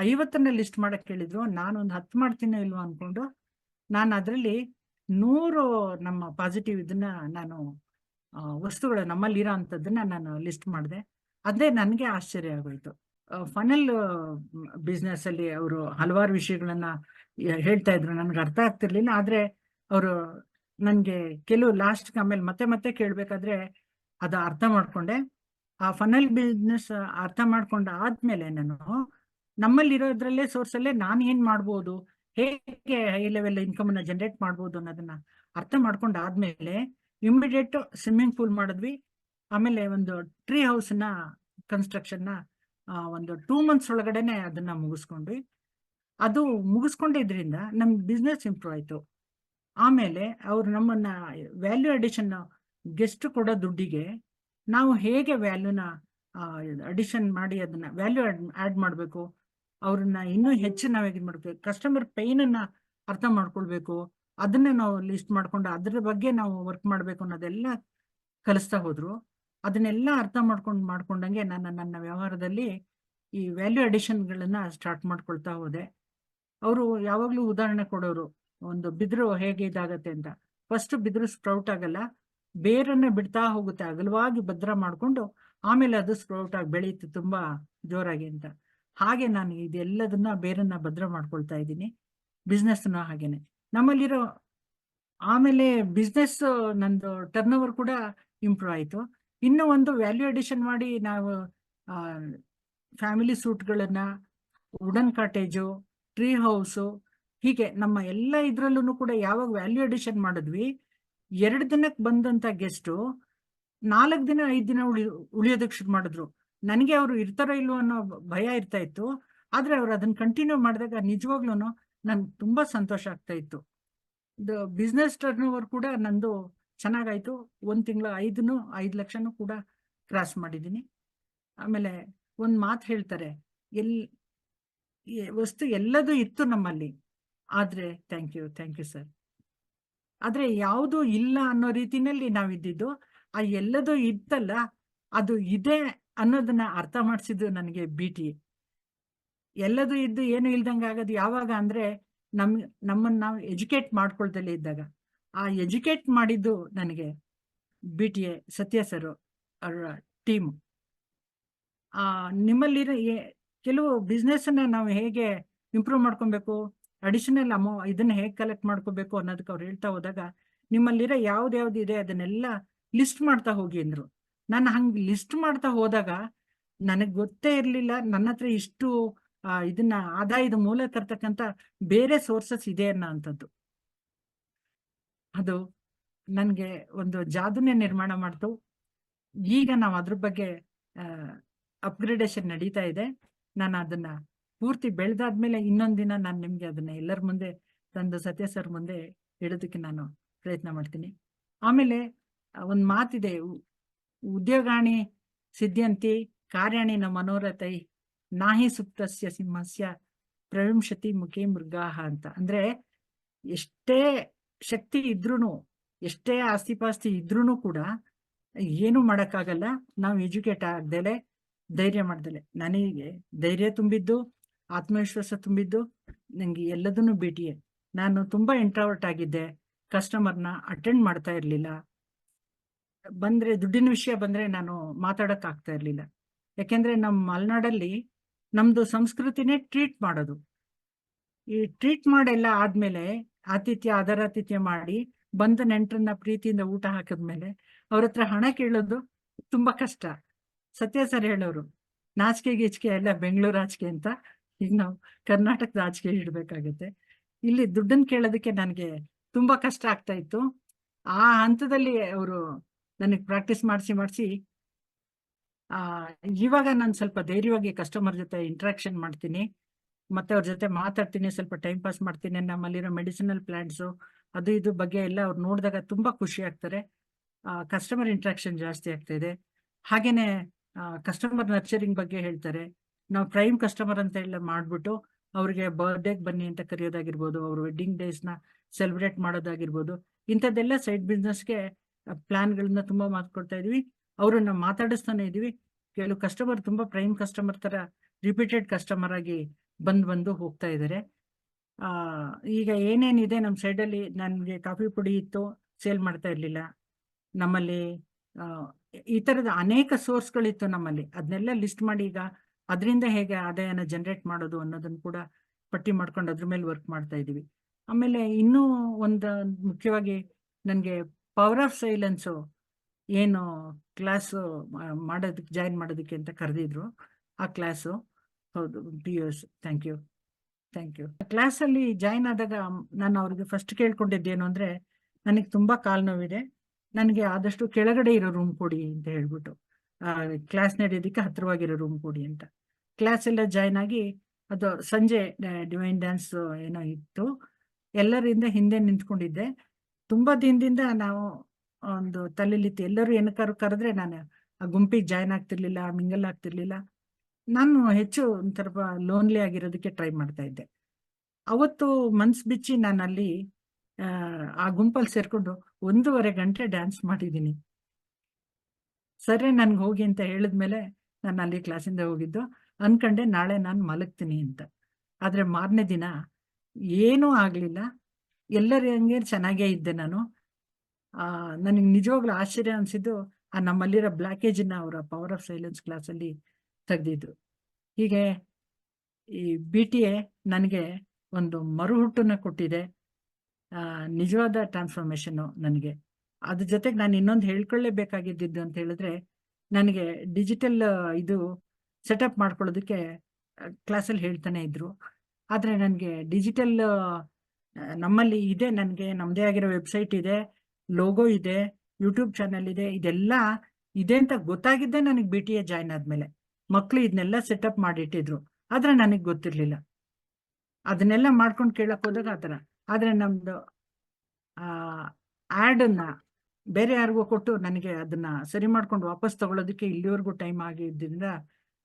ಐವತ್ತನ್ನ ಲಿಸ್ಟ್ ಮಾಡಕ್ ಹೇಳಿದ್ರು ನಾನು ಒಂದು ಹತ್ತು ಮಾಡ್ತೀನೋ ಇಲ್ವೋ ಅನ್ಕೊಂಡು ನಾನು ಅದರಲ್ಲಿ ನೂರು ನಮ್ಮ ಪಾಸಿಟಿವ್ ಇದನ್ನ ನಾನು ವಸ್ತುಗಳ ನಮ್ಮಲ್ಲಿ ಇರೋ ಅಂಥದ್ದನ್ನ ನಾನು ಲಿಸ್ಟ್ ಮಾಡಿದೆ. ಅದೇ ನನಗೆ ಆಶ್ಚರ್ಯ ಆಗೋಯ್ತು. ಫನಲ್ ಬಿಸ್ನೆಸ್ ಅಲ್ಲಿ ಅವರು ಹಲವಾರು ವಿಷಯಗಳನ್ನ ಹೇಳ್ತಾ ಇದ್ರು. ನನ್ಗೆ ಅರ್ಥ ಆಗ್ತಿರ್ಲಿಲ್ಲ. ಆದ್ರೆ ಅವರು ನನ್ಗೆ ಕೆಲವು ಲಾಸ್ಟ್ ಆಮೇಲೆ ಮತ್ತೆ ಮತ್ತೆ ಕೇಳ್ಬೇಕಾದ್ರೆ ಅದು ಅರ್ಥ ಮಾಡ್ಕೊಂಡೆ. ಆ ಫನಲ್ ಬಿಸ್ನೆಸ್ ಅರ್ಥ ಮಾಡ್ಕೊಂಡ ಆದ್ಮೇಲೆ ನಾನು ನಮ್ಮಲ್ಲಿರೋದ್ರಲ್ಲೇ ಸೋರ್ಸ್ ಅಲ್ಲೇ ನಾನು ಏನ್ ಮಾಡ್ಬೋದು? ಹೇಗೆ ಹೈ ಲೆವೆಲ್ ಇನ್ಕಮ್ ಅನ್ನ ಜನರೇಟ್ ಮಾಡ್ಬೋದು ಅನ್ನೋದನ್ನ ಅರ್ಥ ಮಾಡ್ಕೊಂಡು ಆದ್ಮೇಲೆ ಇಮಿಡಿಯೇಟ್ ಸ್ವಿಮ್ಮಿಂಗ್ ಪೂಲ್ ಮಾಡಿದ್ವಿ. ಆಮೇಲೆ ಒಂದು ಟ್ರೀ ಹೌಸ್ನ ಕನ್ಸ್ಟ್ರಕ್ಷನ್ನ ಒಂದು ಟೂ ಮಂತ್ಸ್ ಒಳಗಡೆನೆ ಅದನ್ನ ಮುಗಿಸ್ಕೊಂಡ್ವಿ. ಅದು ಮುಗಿಸ್ಕೊಂಡಿದ್ರಿಂದ ನಮ್ ಬಿಸ್ನೆಸ್ ಇಂಪ್ರೂವ್ ಆಯ್ತು. ಆಮೇಲೆ ಅವ್ರು ನಮ್ಮನ್ನ ವ್ಯಾಲ್ಯೂ ಅಡಿಷನ್ ಗೆಸ್ಟ್ ಕೊಡೋ ದುಡ್ಡಿಗೆ ನಾವು ಹೇಗೆ ವ್ಯಾಲ್ಯೂನ ಅಡಿಷನ್ ಮಾಡಿ ಅದನ್ನ ವ್ಯಾಲ್ಯೂ ಆಡ್ ಮಾಡಬೇಕು? ಅವ್ರನ್ನ ಇನ್ನೂ ಹೆಚ್ಚು ನಾವು ಮಾಡ್ಬೇಕು. ಕಸ್ಟಮರ್ ಅನ್ನ ಅರ್ಥ ಮಾಡ್ಕೊಳ್ಬೇಕು. ಅದನ್ನ ನಾವು ಲಿಸ್ಟ್ ಮಾಡ್ಕೊಂಡು ಅದ್ರ ಬಗ್ಗೆ ನಾವು ವರ್ಕ್ ಮಾಡ್ಬೇಕು ಅನ್ನೋದೆಲ್ಲ ಕಲಿಸ್ತಾ ಹೋದ್ರು. ಅದನ್ನೆಲ್ಲ ಅರ್ಥ ಮಾಡ್ಕೊಂಡು ಮಾಡ್ಕೊಂಡಂಗೆ ನಾನು ನನ್ನ ವ್ಯವಹಾರದಲ್ಲಿ ಈ ವ್ಯಾಲ್ಯೂ ಅಡಿಷನ್ಗಳನ್ನ ಸ್ಟಾರ್ಟ್ ಮಾಡ್ಕೊಳ್ತಾ ಹೋದೆ. ಅವರು ಯಾವಾಗ್ಲೂ ಉದಾಹರಣೆ ಕೊಡೋರು, ಒಂದು ಬಿದಿರು ಹೇಗೆ ಇದಾಗತ್ತೆ ಅಂತ. ಫಸ್ಟ್ ಬಿದಿರು ಸ್ಪ್ರೌಟ್ ಆಗಲ್ಲ. ಬೇರನ್ನ ಬಿಡ್ತಾ ಹೋಗುತ್ತೆ, ಅಗಲವಾಗಿ ಭದ್ರ ಮಾಡ್ಕೊಂಡು ಆಮೇಲೆ ಅದು ಸ್ಪ್ರೌಟ್ ಆಗಿ ಬೆಳೆಯುತ್ತೆ ತುಂಬಾ ಜೋರಾಗಿ ಅಂತ. ಹಾಗೆ ನಾನು ಇದೆಲ್ಲದನ್ನ ಬೇರನ್ನ ಭದ್ರ ಮಾಡ್ಕೊಳ್ತಾ ಇದ್ದೀನಿ. ಬಿಸ್ನೆಸ್ನ ಹಾಗೇನೆ. ನಮ್ಮಲ್ಲಿರೋ ಆಮೇಲೆ ಬಿಸ್ನೆಸ್ ನಂದು ಟರ್ನ್ ಓವರ್ ಕೂಡ ಇಂಪ್ರೂವ್ ಆಯಿತು. ಇನ್ನು ಒಂದು ವ್ಯಾಲ್ಯೂ ಅಡಿಷನ್ ಮಾಡಿ ನಾವು ಫ್ಯಾಮಿಲಿ ಸೂಟ್ಗಳನ್ನ ವುಡನ್ ಕಾಟೇಜು ಟ್ರೀ ಹೌಸು ಹೀಗೆ ನಮ್ಮ ಎಲ್ಲ ಇದ್ರಲ್ಲೂ ಕೂಡ ಯಾವಾಗ ವ್ಯಾಲ್ಯೂ ಅಡಿಷನ್ ಮಾಡಿದ್ವಿ, ಎರಡು ದಿನಕ್ಕೆ ಬಂದಂತ ಗೆಸ್ಟು ನಾಲ್ಕು ದಿನ ಐದು ದಿನ ಉಳಿ, ಉಳಿಯೋದಕ್ಕೆ ಶುರು ಮಾಡಿದ್ರು. ನನಗೆ ಅವರು ಇರ್ತಾರೋ ಇಲ್ವೋ ಅನ್ನೋ ಭಯ ಇರ್ತಾ ಇತ್ತು. ಆದ್ರೆ ಅವ್ರು ಅದನ್ನ ಕಂಟಿನ್ಯೂ ಮಾಡಿದಾಗ ನಿಜವಾಗ್ಲೂ ನನ್ಗೆ ತುಂಬಾ ಸಂತೋಷ ಆಗ್ತಾ ಇತ್ತು. ಬಿಸ್ನೆಸ್ ಟರ್ನ್ ಓವರ್ ಕೂಡ ನಂದು ಚೆನ್ನಾಗಾಯ್ತು. ಒಂದ್ ತಿಂಗಳ ಐದನ್ನು ಐದು ಲಕ್ಷನೂ ಕೂಡ ಕ್ರಾಸ್ ಮಾಡಿದ್ದೀನಿ ಆಮೇಲೆ ಒಂದ್ ಮಾತು ಹೇಳ್ತಾರೆ, ಎಲ್ ವಸ್ತು ಎಲ್ಲದೂ ಇತ್ತು ನಮ್ಮಲ್ಲಿ. ಆದ್ರೆ thank you thank you sir ಆದ್ರೆ ಯಾವುದು ಇಲ್ಲ ಅನ್ನೋ ರೀತಿನಲ್ಲಿ ನಾವಿದ್ದಿದ್ದು, ಆ ಎಲ್ಲದೂ ಇತ್ತಲ್ಲ, ಅದು ಇದೆ ಅನ್ನೋದನ್ನ ಅರ್ಥ ಮಾಡಿಸಿದ್ದು ನನಗೆ ಬಿ ಟಿ ಎಲ್ಲದೂ ಇದ್ದು ಏನು ಇಲ್ದಂಗೆ ಆಗೋದು ಯಾವಾಗ ಅಂದ್ರೆ ನಮ್, ನಮ್ಮನ್ನ ನಾವು ಎಜುಕೇಟ್ ಮಾಡ್ಕೊಳ್ದಲ್ಲೇ ಇದ್ದಾಗ. ಆ ಎಜುಕೇಟ್ ಮಾಡಿದ್ದು ನನಗೆ B T A, Satya sir ಅವರ ಟೀಮ್ ಆ, ನಿಮ್ಮಲ್ಲಿರೋ ಕೆಲವು ಬಿಸ್ನೆಸ್ ಅನ್ನ ನಾವು ಹೇಗೆ ಇಂಪ್ರೂವ್ ಮಾಡ್ಕೊಬೇಕು ಅಡಿಷನಲ್ ಅಮೌ ಇದನ್ನ ಹೇಗೆ ಕಲೆಕ್ಟ್ ಮಾಡ್ಕೋಬೇಕು ಅನ್ನೋದಕ್ಕೆ ಅವ್ರು ಹೇಳ್ತಾ ಹೋದಾಗ ನಿಮ್ಮಲ್ಲಿರೋ ಯಾವ್ದು ಯಾವ್ದು ಇದೆ ಅದನ್ನೆಲ್ಲ ಲಿಸ್ಟ್ ಮಾಡ್ತಾ ಹೋಗಿ ಅಂದ್ರು. ನಾನು ಹಂಗೆ ಲಿಸ್ಟ್ ಮಾಡ್ತಾ ಹೋದಾಗ ನನಗ್ ಗೊತ್ತೇ ಇರ್ಲಿಲ್ಲ. ನನ್ನ ಹತ್ರ ಇಷ್ಟು ಇದನ್ನ ಆದಾಯದ ಮೂಲ ತರ್ತಕ್ಕಂತ ಬೇರೆ ಸೋರ್ಸಸ್ ಇದೆ ಅನ್ನೋ ಅಂಥದ್ದು ಅದು ನನ್ಗೆ ಒಂದು ಜಾದುನೇ ನಿರ್ಮಾಣ ಮಾಡ್ತು. ಈಗ ನಾವು ಅದ್ರ ಬಗ್ಗೆ ಅಪ್ಗ್ರೇಡೇಷನ್ ನಡೀತಾ ಇದೆ. ನಾನು ಅದನ್ನ ಪೂರ್ತಿ ಬೆಳೆದಾದ್ಮೇಲೆ ದಿನ ನಾನು ನಿಮ್ಗೆ ಅದನ್ನ ಎಲ್ಲರ ಮುಂದೆ ತಂದು ಸತ್ಯ ಸರ್ ಮುಂದೆ ಹೇಳೋದಕ್ಕೆ ನಾನು ಪ್ರಯತ್ನ ಮಾಡ್ತೀನಿ. ಆಮೇಲೆ ಒಂದು ಮಾತಿದೆ. ಉದ್ಯೋಗಾಣಿ ಸಿದ್ಧಂತಿ ಕಾರ್ಯಾಣಿ ನ ಮನೋರಥೈ, ನಾಹಿ ಸುಪ್ತಸ್ಯ ಸಿಂಹಸ್ಯ, ಪ್ರವಿಂಶತಿ ಮುಖೇ ಮೃಗಾಹ ಅಂತ. ಅಂದ್ರೆ ಎಷ್ಟೇ ಶಕ್ತಿ ಇದ್ರೂ ಎಷ್ಟೇ ಆಸ್ತಿಪಾಸ್ತಿ ಇದ್ರೂ ಕೂಡ ಏನು ಮಾಡೋಕ್ಕಾಗಲ್ಲ. ನಾವು ಎಜುಕೇಟ್ ಆಗ್ದಲೆ, ಧೈರ್ಯ ಮಾಡ್ದಲೆ. ನನಗೆ ಧೈರ್ಯ ತುಂಬಿದ್ದು, ಆತ್ಮವಿಶ್ವಾಸ ತುಂಬಿದ್ದು ನನಗೆ ಎಲ್ಲದನ್ನು ಬಿಟಿಯೇ ನಾನು ತುಂಬಾ ಇಂಟ್ರಾವರ್ಟ್ ಆಗಿದ್ದೆ. ಕಸ್ಟಮರ್ನ ಅಟೆಂಡ್ ಮಾಡ್ತಾ ಇರ್ಲಿಲ್ಲ. ಬಂದ್ರೆ ದುಡ್ಡಿನ ವಿಷಯ ಬಂದ್ರೆ ನಾನು ಮಾತಾಡಕ್ ಆಗ್ತಾ ಇರ್ಲಿಲ್ಲ. ಯಾಕೆಂದ್ರೆ ನಮ್ಮ ಮಲೆನಾಡಲ್ಲಿ ನಮ್ದು ಸಂಸ್ಕೃತಿನೇ ಟ್ರೀಟ್ ಮಾಡೋದು. ಈ ಟ್ರೀಟ್ ಮಾಡೆಲ್ಲ ಆದ್ಮೇಲೆ ಆತಿಥ್ಯ, ಆದರಾತಿಥ್ಯ ಮಾಡಿ ಬಂದ ನೆಂಟ್ರನ್ನ ಪ್ರೀತಿಯಿಂದ ಊಟ ಹಾಕಿದ್ಮೇಲೆ ಅವ್ರ ಹತ್ರ ಹಣ ಕೇಳೋದು ತುಂಬಾ ಕಷ್ಟ. ಸತ್ಯ ಸರ್ ಹೇಳೋರು, ನಾಚಿಕೆ ಗೀಚಿಕೆ ಎಲ್ಲ ಬೆಂಗಳೂರು ಆಚಿಕೆ ಅಂತ ಈಗ ನಾವು ಕರ್ನಾಟಕದ ಆಚಿಕೆ ಇಡ್ಬೇಕಾಗತ್ತೆ. ಇಲ್ಲಿ ದುಡ್ಡನ್ನ ಕೇಳೋದಕ್ಕೆ ನನಗೆ ತುಂಬಾ ಕಷ್ಟ ಆಗ್ತಾ ಇತ್ತು. ಆ ಹಂತದಲ್ಲಿ ಅವರು ನನಗೆ ಪ್ರಾಕ್ಟೀಸ್ ಮಾಡಿಸಿ ಮಾಡಿಸಿ, ಆ, ಇವಾಗ ನಾನು ಸ್ವಲ್ಪ ಧೈರ್ಯವಾಗಿ ಕಸ್ಟಮರ್ ಜೊತೆ ಇಂಟ್ರಾಕ್ಷನ್ ಮಾಡ್ತೀನಿ. ಮತ್ತೆ ಅವ್ರ ಜೊತೆ ಮಾತಾಡ್ತೀನಿ, ಸ್ವಲ್ಪ ಟೈಮ್ ಪಾಸ್ ಮಾಡ್ತೀನಿ. ನಮ್ಮಲ್ಲಿರೋ ಮೆಡಿಸಿನಲ್ ಪ್ಲಾಂಟ್ಸು ಅದು ಇದು ಬಗ್ಗೆ ಎಲ್ಲ ಅವ್ರು ನೋಡಿದಾಗ ತುಂಬಾ ಖುಷಿ ಆಗ್ತಾರೆ. ಕಸ್ಟಮರ್ ಇಂಟ್ರಾಕ್ಷನ್ ಜಾಸ್ತಿ ಆಗ್ತಾ ಇದೆ. ಹಾಗೇನೆ ಕಸ್ಟಮರ್ ನರ್ಚರಿಂಗ್ ಬಗ್ಗೆ ಹೇಳ್ತಾರೆ. ನಾವು ಪ್ರೈಮ್ ಕಸ್ಟಮರ್ ಅಂತ ಎಲ್ಲ ಮಾಡ್ಬಿಟ್ಟು ಅವ್ರಿಗೆ ಬರ್ಡೇಗೆ ಬನ್ನಿ ಅಂತ ಕರೆಯೋದಾಗಿರ್ಬೋದು, ಅವ್ರ ವೆಡ್ಡಿಂಗ್ ಡೇಸ್ನ ಸೆಲೆಬ್ರೇಟ್ ಮಾಡೋದಾಗಿರ್ಬೋದು, ಇಂಥದ್ದೆಲ್ಲ ಸೈಡ್ ಬಿಸ್ನೆಸ್ಗೆ ಪ್ಲಾನ್ಗಳನ್ನ ತುಂಬಾ ಮಾತ್ಕೊಡ್ತಾ ಇದೀವಿ. ಅವರನ್ನ ಮಾತಾಡಿಸ್ತಾನೆ ಇದೀವಿ. ಕೆಲವು ಕಸ್ಟಮರ್ ತುಂಬಾ ಪ್ರೈಮ್ ಕಸ್ಟಮರ್ ತರ ರಿಪೀಟೆಡ್ ಕಸ್ಟಮರ್ ಆಗಿ ಬಂದ್ ಬಂದು ಹೋಗ್ತಾ ಇದ್ದಾರೆ ಆ, ಈಗ ಏನೇನಿದೆ ನಮ್ಮ ಸೈಡಲ್ಲಿ ನನಗೆ ಕಾಫಿ ಪುಡಿ ಇತ್ತು ಸೇಲ್ ಮಾಡ್ತಾ ಇರ್ಲಿಲ್ಲ. ನಮ್ಮಲ್ಲಿ ಈ ತರದ ಅನೇಕ ಸೋರ್ಸ್ಗಳಿತ್ತು ನಮ್ಮಲ್ಲಿ. ಅದನ್ನೆಲ್ಲ ಲಿಸ್ಟ್ ಮಾಡಿ ಈಗ ಅದರಿಂದ ಹೇಗೆ ಆದಾಯನ ಜನರೇಟ್ ಮಾಡೋದು ಅನ್ನೋದನ್ನ ಕೂಡ ಪಟ್ಟಿ ಮಾಡ್ಕೊಂಡು ಅದ್ರ ಮೇಲೆ ವರ್ಕ್ ಮಾಡ್ತಾ ಇದೀವಿ. ಆಮೇಲೆ ಇನ್ನೂ ಒಂದು ಮುಖ್ಯವಾಗಿ ನನಗೆ ಪವರ್ ಆಫ್ ಸೈಲೆನ್ಸು ಏನು ಕ್ಲಾಸು ಮಾಡೋದಕ್ಕೆ ಜಾಯಿನ್ ಮಾಡೋದಕ್ಕೆ ಅಂತ ಕರೆದಿದ್ರು ಆ ಕ್ಲಾಸು. ಹೌದು P U S thank you. Thank you. ಕ್ಲಾಸಲ್ಲಿ ಜಾಯಿನ್ ಆದಾಗ ನಾನು ಅವ್ರಿಗೆ ಫಸ್ಟ್ ಕೇಳ್ಕೊಂಡಿದ್ದೇನು ಅಂದರೆ, ನನಗೆ ತುಂಬ ಕಾಲು ನೋವಿದೆ. ನನಗೆ ಆದಷ್ಟು ಕೆಳಗಡೆ ಇರೋ ರೂಮ್ ಕೊಡಿ ಅಂತ ಹೇಳ್ಬಿಟ್ಟು ಕ್ಲಾಸ್ ನಡೆಯೋದಕ್ಕೆ ಹತ್ತಿರವಾಗಿರೋ ರೂಮ್ ಕೊಡಿ ಅಂತ. ಕ್ಲಾಸ್ ಎಲ್ಲ ಜಾಯ್ನ್ ಆಗಿ, ಅದು ಸಂಜೆ ಡಿವೈನ್ ಡ್ಯಾನ್ಸ್ ಏನೋ ಇತ್ತು. ಎಲ್ಲರಿಂದ ಹಿಂದೆ ನಿಂತ್ಕೊಂಡಿದ್ದೆ. ತುಂಬಾ ದಿನದಿಂದ ನಾವು ಒಂದು ತಲೆಲಿತ್ತು ಎಲ್ಲರೂ ಏನಕ್ಕಾರು ಕರೆದ್ರೆ ನಾನು ಆ ಗುಂಪಿಗೆ ಜಾಯ್ನ್ ಆಗ್ತಿರ್ಲಿಲ್ಲ ಮಿಂಗಲ್ ಆಗ್ತಿರ್ಲಿಲ್ಲ. ನಾನು ಹೆಚ್ಚು ಒಂಥರ ಲೋನ್ಲಿ ಆಗಿರೋದಕ್ಕೆ ಟ್ರೈ ಮಾಡ್ತಾ ಇದ್ದೆ. ಅವತ್ತು ಮನ್ಸ್ ಬಿಚ್ಚಿ ನಾನು ಅಲ್ಲಿ ಆ, ಗುಂಪಲ್ಲಿ ಸೇರ್ಕೊಂಡು ಒಂದೂವರೆ ಗಂಟೆ ಡ್ಯಾನ್ಸ್ ಮಾಡಿದ್ದೀನಿ. ಸರಿ ನನ್ಗೆ ಹೋಗಿ ಅಂತ ಹೇಳಿದ್ಮೇಲೆ ನಾನು ಅಲ್ಲಿ ಕ್ಲಾಸಿಂದ ಹೋಗಿದ್ದು. ಅನ್ಕಂಡೆ ನಾಳೆ ನಾನು ಮಲಗ್ತೀನಿ ಅಂತ. ಆದ್ರೆ ಮಾರನೇ ದಿನ ಏನೂ ಆಗ್ಲಿಲ್ಲ. ಎಲ್ಲರ ಹಂಗೆ ಚೆನ್ನಾಗೇ ಇದ್ದೆ ನಾನು. ಆ, ನನಗೆ ನಿಜವಾಗ್ಲೂ ಆಶ್ಚರ್ಯ ಅನ್ಸಿದ್ದು, ಆ ನಮ್ಮಲ್ಲಿರೋ ಬ್ಲಾಕೇಜನ್ನ ಅವರ ಪವರ್ ಆಫ್ ಸೈಲೆನ್ಸ್ ಕ್ಲಾಸಲ್ಲಿ ತೆಗ್ದಿದ್ರು. ಹೀಗೆ ಈ ಬಿ ಟಿ ಎ ನನಗೆ ಒಂದು ಮರುಹುಟ್ಟನ್ನ ಕೊಟ್ಟಿದೆ. ನಿಜವಾದ ಟ್ರಾನ್ಸ್ಫಾರ್ಮೇಶನ್ನು ನನಗೆ. ಅದ್ರ ಜೊತೆಗೆ ನಾನು ಇನ್ನೊಂದು ಹೇಳ್ಕೊಳ್ಳೇಬೇಕಾಗಿದ್ದು ಅಂತ ಹೇಳಿದ್ರೆ, ನನಗೆ ಡಿಜಿಟಲ್ ಇದು ಸೆಟಪ್ ಮಾಡ್ಕೊಳ್ಳೋದಕ್ಕೆ ಕ್ಲಾಸಲ್ಲಿ ಹೇಳ್ತಾನೆ ಇದ್ರು. ಆದರೆ ನನಗೆ ಡಿಜಿಟಲ್ ನಮ್ಮಲ್ಲಿ ಇದೆ, ನನಗೆ ನಮ್ಮದೇ ಆಗಿರೋ ವೆಬ್ಸೈಟ್ ಇದೆ, ಲೋಗೋ ಇದೆ, ಯೂಟ್ಯೂಬ್ ಚಾನೆಲ್ ಇದೆ, ಇದೆಲ್ಲ ಇದೆ ಅಂತ ಗೊತ್ತಾಗಿದ್ದೆ ನನಗೆ ಬಿ ಟಿ ಎ ಜಾಯ್ನ್ ಆದ್ಮೇಲೆ. ಮಕ್ಕಳು ಇದನ್ನೆಲ್ಲ ಸೆಟಪ್ ಮಾಡಿಟ್ಟಿದ್ರು, ಆದ್ರೆ ನನಗೆ ಗೊತ್ತಿರ್ಲಿಲ್ಲ. ಅದನ್ನೆಲ್ಲ ಮಾಡ್ಕೊಂಡು ಕೇಳಕ್ ಹೋದಾಗ ಆ ಥರ. ಆದ್ರೆ ನಮ್ದು, ಆ ಆ್ಯಡನ್ನ ಬೇರೆ ಯಾರಿಗೂ ಕೊಟ್ಟು ನನಗೆ ಅದನ್ನ ಸರಿ ಮಾಡ್ಕೊಂಡು ವಾಪಸ್ ತಗೊಳ್ಳೋದಕ್ಕೆ ಇಲ್ಲಿವರೆಗೂ ಟೈಮ್ ಆಗಿದ್ದರಿಂದ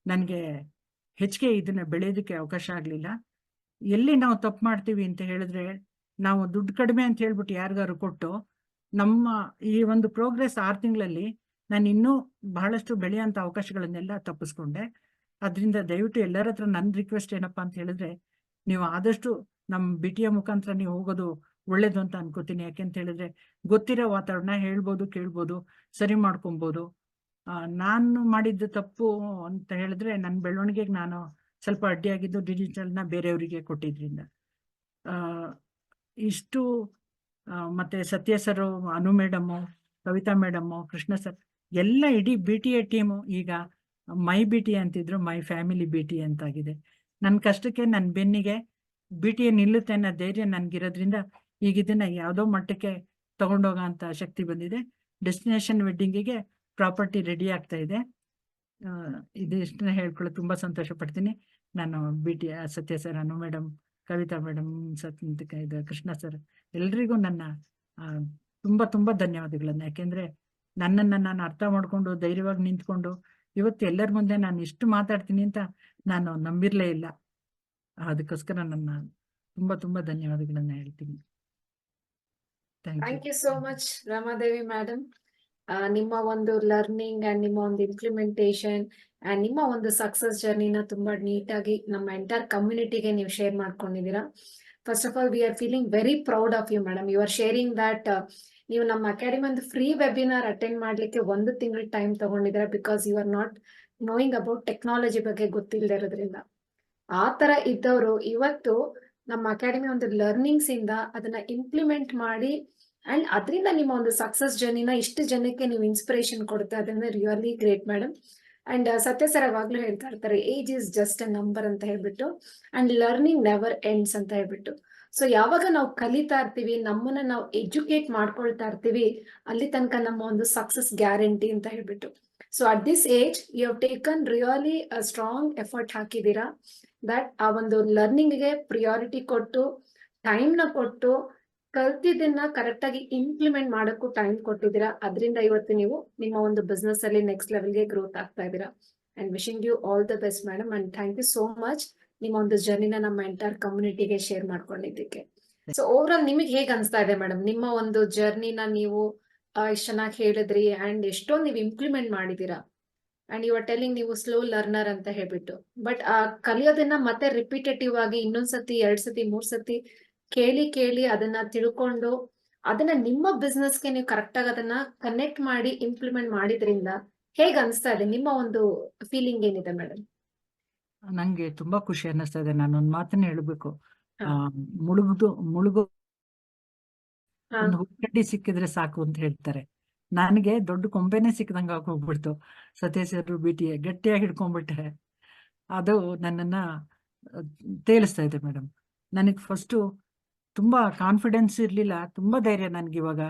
ನನಗೆ ಹೆಚ್ಚಿಗೆ ಇದನ್ನ ಬೆಳೆಯೋದಕ್ಕೆ ಅವಕಾಶ ಆಗಲಿಲ್ಲ. ಎಲ್ಲಿ ನಾವು ತಪ್ಪು ಮಾಡ್ತೀವಿ ಅಂತ ಹೇಳಿದ್ರೆ ನಾವು ದುಡ್ಡು ಕಡಿಮೆ ಅಂತ ಹೇಳ್ಬಿಟ್ಟು ಯಾರಿಗಾರು ಕೊಟ್ಟು ನಮ್ಮ ಈ ಒಂದು ಪ್ರೋಗ್ರೆಸ್ ಆರು ತಿಂಗಳಲ್ಲಿ ನಾನು ಇನ್ನೂ ಬಹಳಷ್ಟು ಬೆಳೆಯುವಂಥ ಅವಕಾಶಗಳನ್ನೆಲ್ಲ ತಪ್ಪಿಸ್ಕೊಂಡೆ. ಅದರಿಂದ ದಯವಿಟ್ಟು ಎಲ್ಲರ ಹತ್ರ ನನ್ನ ರಿಕ್ವೆಸ್ಟ್ ಏನಪ್ಪಾ ಅಂತ ಹೇಳಿದ್ರೆ ನೀವು ಆದಷ್ಟು ನಮ್ಮ ಬಿಟಿಯ ಮುಖಾಂತರ ನೀವು ಹೋಗೋದು ಒಳ್ಳೇದು ಅಂತ ಅನ್ಕೋತೀನಿ. ಯಾಕೆಂತ ಹೇಳಿದ್ರೆ ಗೊತ್ತಿರೋ ವಾತಾವರಣ ಹೇಳ್ಬೋದು, ಕೇಳ್ಬೋದು, ಸರಿ ಮಾಡ್ಕೊಬೋದು. ನಾನು ಮಾಡಿದ್ದು ತಪ್ಪು ಅಂತ ಹೇಳಿದ್ರೆ ನನ್ನ ಬೆಳವಣಿಗೆಗೆ ನಾನು ಸ್ವಲ್ಪ ಅಡ್ಡಿಯಾಗಿದ್ದು ಡಿಜಿಟಲ್ನ ಬೇರೆಯವರಿಗೆ ಕೊಟ್ಟಿದ್ರಿಂದ. ಇಷ್ಟು ಮತ್ತೆ Satya sir, Anu madam, Kavita madam, Krishna sir, ಎಲ್ಲ ಇಡೀ ಬಿ ಟಿ ಎ ಟೀಮು ಈಗ ಮೈ ಬಿ ಟಿ ಅಂತಿದ್ರು, ಮೈ ಫ್ಯಾಮಿಲಿ ಬಿ ಟಿ ಅಂತಾಗಿದೆ. ನನ್ನ ಕಷ್ಟಕ್ಕೆ ನನ್ನ ಬೆನ್ನಿಗೆ ಬಿ ಟಿ ಎ ನಿಲ್ಲುತ್ತೆ ಅನ್ನೋ ಧೈರ್ಯ ನನಗಿರೋದ್ರಿಂದ ಈಗ ಇದನ್ನ ಯಾವುದೋ ಮಟ್ಟಕ್ಕೆ ತಗೊಂಡೋಗೋ ಅಂತ ಶಕ್ತಿ ಬಂದಿದೆ. ಡೆಸ್ಟಿನೇಷನ್ ವೆಡ್ಡಿಂಗಿಗೆ ಪ್ರಾಪರ್ಟಿ ರೆಡಿ ಆಗ್ತಾ ಇದೆ. ಇದಿಷ್ಟನ್ನ ಹೇಳ್ಕೊಳ್ಳೋ ತುಂಬಾ ಸಂತೋಷ ಪಡ್ತೀನಿ ನಾನು B T Satya sir Anu madam Kavita madam ಸತ್ ಇದು ಕೃಷ್ಣ ಸರ್ ಎಲ್ರಿಗೂ ನನ್ನ ತುಂಬಾ ತುಂಬಾ ಧನ್ಯವಾದಗಳನ್ನ. ಯಾಕೆಂದ್ರೆ ನನ್ನನ್ನ ನಾನು ಅರ್ಥ ಮಾಡ್ಕೊಂಡು ಧೈರ್ಯವಾಗಿ ನಿಂತ್ಕೊಂಡು ಇವತ್ತು ಎಲ್ಲರ ಮುಂದೆ ನಾನು ಇಷ್ಟು ಮಾತಾಡ್ತೀನಿ ಅಂತ ನಾನು ನಂಬಿರ್ಲೇ ಇಲ್ಲ. ಅದಕ್ಕೋಸ್ಕರ ನನ್ನ ತುಂಬಾ ತುಂಬಾ ಧನ್ಯವಾದಗಳನ್ನ ಹೇಳ್ತೀನಿ. Thank you so much Ramadevi madam ನಿಮ್ಮ ಒಂದು ಲರ್ನಿಂಗ್ ಅಂಡ್ ನಿಮ್ಮ ಒಂದು ಇಂಪ್ಲಿಮೆಂಟೇಶನ್ ಅಂಡ್ ನಿಮ್ಮ ಒಂದು ಸಕ್ಸಸ್ ಜರ್ನಿನ ತುಂಬಾ ನೀಟಾಗಿ ನಮ್ಮ ಎಂಟೈರ್ ಕಮ್ಯುನಿಟಿಗೆ ನೀವು ಶೇರ್ ಮಾಡ್ಕೊಂಡಿದ್ದೀರಾ. First of all we are feeling very proud of you madam you are sharing that ನೀವು ನಮ್ಮ ಅಕಾಡೆಮಿ ಒಂದು ಫ್ರೀ ವೆಬಿನಾರ್ ಅಟೆಂಡ್ ಮಾಡ್ಲಿಕ್ಕೆ ಒಂದು ತಿಂಗಳ time ತಗೊಂಡಿದ್ದೀರಾ because you are not knowing about technology ಬಗ್ಗೆ ಗೊತ್ತಿಲ್ಲದೆ ಇರೋದ್ರಿಂದ. ಆ ತರ ಇದ್ದವರು ಇವತ್ತು ನಮ್ಮ ಅಕಾಡೆಮಿ ಒಂದು ಲರ್ನಿಂಗ್ಸ್ ಇಂದ ಅದನ್ನ ಇಂಪ್ಲಿಮೆಂಟ್ ಮಾಡಿ ಅಂಡ್ ಅದರಿಂದ ನಿಮ್ಮ ಒಂದು ಸಕ್ಸಸ್ ಜರ್ನಿನ ಇಷ್ಟು ಜನಕ್ಕೆ ನೀವು ಇನ್ಸ್ಪಿರೇಷನ್ ಕೊಡುತ್ತೆ ಅದನ್ನ really great madam and Sathya sir ಯಾವಾಗ್ಲೂ ಹೇಳ್ತಾ ಇರ್ತಾರೆ age is just a number ಅಂತ ಹೇಳ್ಬಿಟ್ಟು ಅಂಡ್ ಲರ್ನಿಂಗ್ ನೆವರ್ ಎಂಡ್ಸ್ ಅಂತ ಹೇಳ್ಬಿಟ್ಟು. ಸೊ ಯಾವಾಗ ನಾವು ಕಲಿತಾ ಇರ್ತೀವಿ, ನಮ್ಮನ್ನ ನಾವು ಎಜುಕೇಟ್ ಮಾಡ್ಕೊಳ್ತಾ ಇರ್ತೀವಿ, ಅಲ್ಲಿ ತನಕ ನಮ್ಮ ಒಂದು ಸಕ್ಸಸ್ ಗ್ಯಾರಂಟಿ ಅಂತ ಹೇಳ್ಬಿಟ್ಟು. So at this age you have taken really strong effort ಹಾಕಿದ್ದೀರಾ? ದಟ್ ಆ ಒಂದು ಲರ್ನಿಂಗ್ಗೆ ಪ್ರಿಯಾರಿಟಿ ಕೊಟ್ಟು ಟೈಮ್ನ ಕೊಟ್ಟು ಕಲ್ತಿದ್ದನ್ನ ಕರೆಕ್ಟ್ ಆಗಿ ಇಂಪ್ಲಿಮೆಂಟ್ ಮಾಡೋಕ್ಕೂ ಟೈಮ್ ಕೊಟ್ಟಿದ್ದೀರಾ? ಅದರಿಂದ ಇವತ್ತು ನೀವು ನಿಮ್ಮ ಒಂದು ಬಿಸ್ನೆಸ್ ಅಲ್ಲಿ ನೆಕ್ಸ್ಟ್ ಲೆವೆಲ್ಗೆ ಗ್ರೋತ್ ಆಗ್ತಾ ಇದ್ದೀರಾ. And wishing you all the best madam and thank you so much ನಿಮ್ಮ ಒಂದು ಜರ್ನಿನ ನಮ್ಮ ಎಂಟೈರ್ ಕಮ್ಯುನಿಟಿಗೆ ಶೇರ್ ಮಾಡ್ಕೊಂಡಿದ್ದಕ್ಕೆ. ಸೊ ಓವರ್ ಆಲ್ ನಿಮಗೆ ಹೇಗೆ ಅನಿಸ್ತಾ ಇದೆ ಮೇಡಮ್ ನಿಮ್ಮ ಒಂದು ಜರ್ನಿನ ನೀವು ಎಷ್ಟು ಚೆನ್ನಾಗಿ ಹೇಳಿದ್ರಿ ಅಂಡ್ ಎಷ್ಟೊಂದು ನೀವು ಇಂಪ್ಲಿಮೆಂಟ್ ಮಾಡಿದೀರಾ ಅಂಡ್ ಯು ಆರ್ ಟೆಲಿಂಗ್ ನೀವು ಸ್ಲೋ ಲರ್ನರ್ ಅಂತ ಹೇಳ್ಬಿಟ್ಟು. ಬಟ್ ಆ, ಕಲಿಯೋದನ್ನ ಮತ್ತೆ ರಿಪಿಟೇಟಿವ್ ಆಗಿ ಇನ್ನೊಂದ್ಸತಿ ಎರಡ್ ಸತಿ ಮೂರ್ ಸತಿ ಕೇಳಿ ಕೇಳಿ ಅದನ್ನ ತಿಳ್ಕೊಂಡು ಅದನ್ನ ನಿಮ್ಮ ಬಿಸ್ನೆಸ್ಗೆ ನೀವು ಕರೆಕ್ಟ್ ಆಗಿ ಅದನ್ನ ಕನೆಕ್ಟ್ ಮಾಡಿ ಇಂಪ್ಲಿಮೆಂಟ್ ಮಾಡಿದ್ರಿಂದ ಹೇಗ್ ಅನ್ಸ್ತಾ ಇದೆ? ನಿಮ್ಮ ಒಂದು ಫೀಲಿಂಗ್ ಏನಿದೆ ಮೇಡಮ್ ನಂಗೆ ತುಂಬಾ ಖುಷಿ ಅನ್ನಿಸ್ತಾ ಇದೆ. ನಾನು ಒಂದು ಮಾತನ್ನ ಹೇಳ್ಬೇಕು. ಮುಳುಗುದು ಮುಳುಗು. ಒಂದು ಸಿಕ್ಕಿದ್ರೆ ಸಾಕು ಅಂತ ಹೇಳ್ತಾರೆ. ನನಗೆ ದೊಡ್ಡ ಕೊಂಬೆನೆ ಸಿಕ್ಕದಂಗ ಹೋಗ್ಬಿಡ್ತು. ಸತೀಶರು ಬಿಟಿ ಗಟ್ಟಿಯಾಗಿ ಹಿಡ್ಕೊಂಡ್ಬಿಟ್ರೆ ಅದು ನನ್ನನ್ನ ತೇಲಿಸ್ತಾ ಇದೆ ಮೇಡಮ್ ನನಗೆ ಫಸ್ಟು ತುಂಬಾ ಕಾನ್ಫಿಡೆನ್ಸ್ ಇರ್ಲಿಲ್ಲ ತುಂಬಾ ಧೈರ್ಯ ನನ್ಗೆ ಇವಾಗ.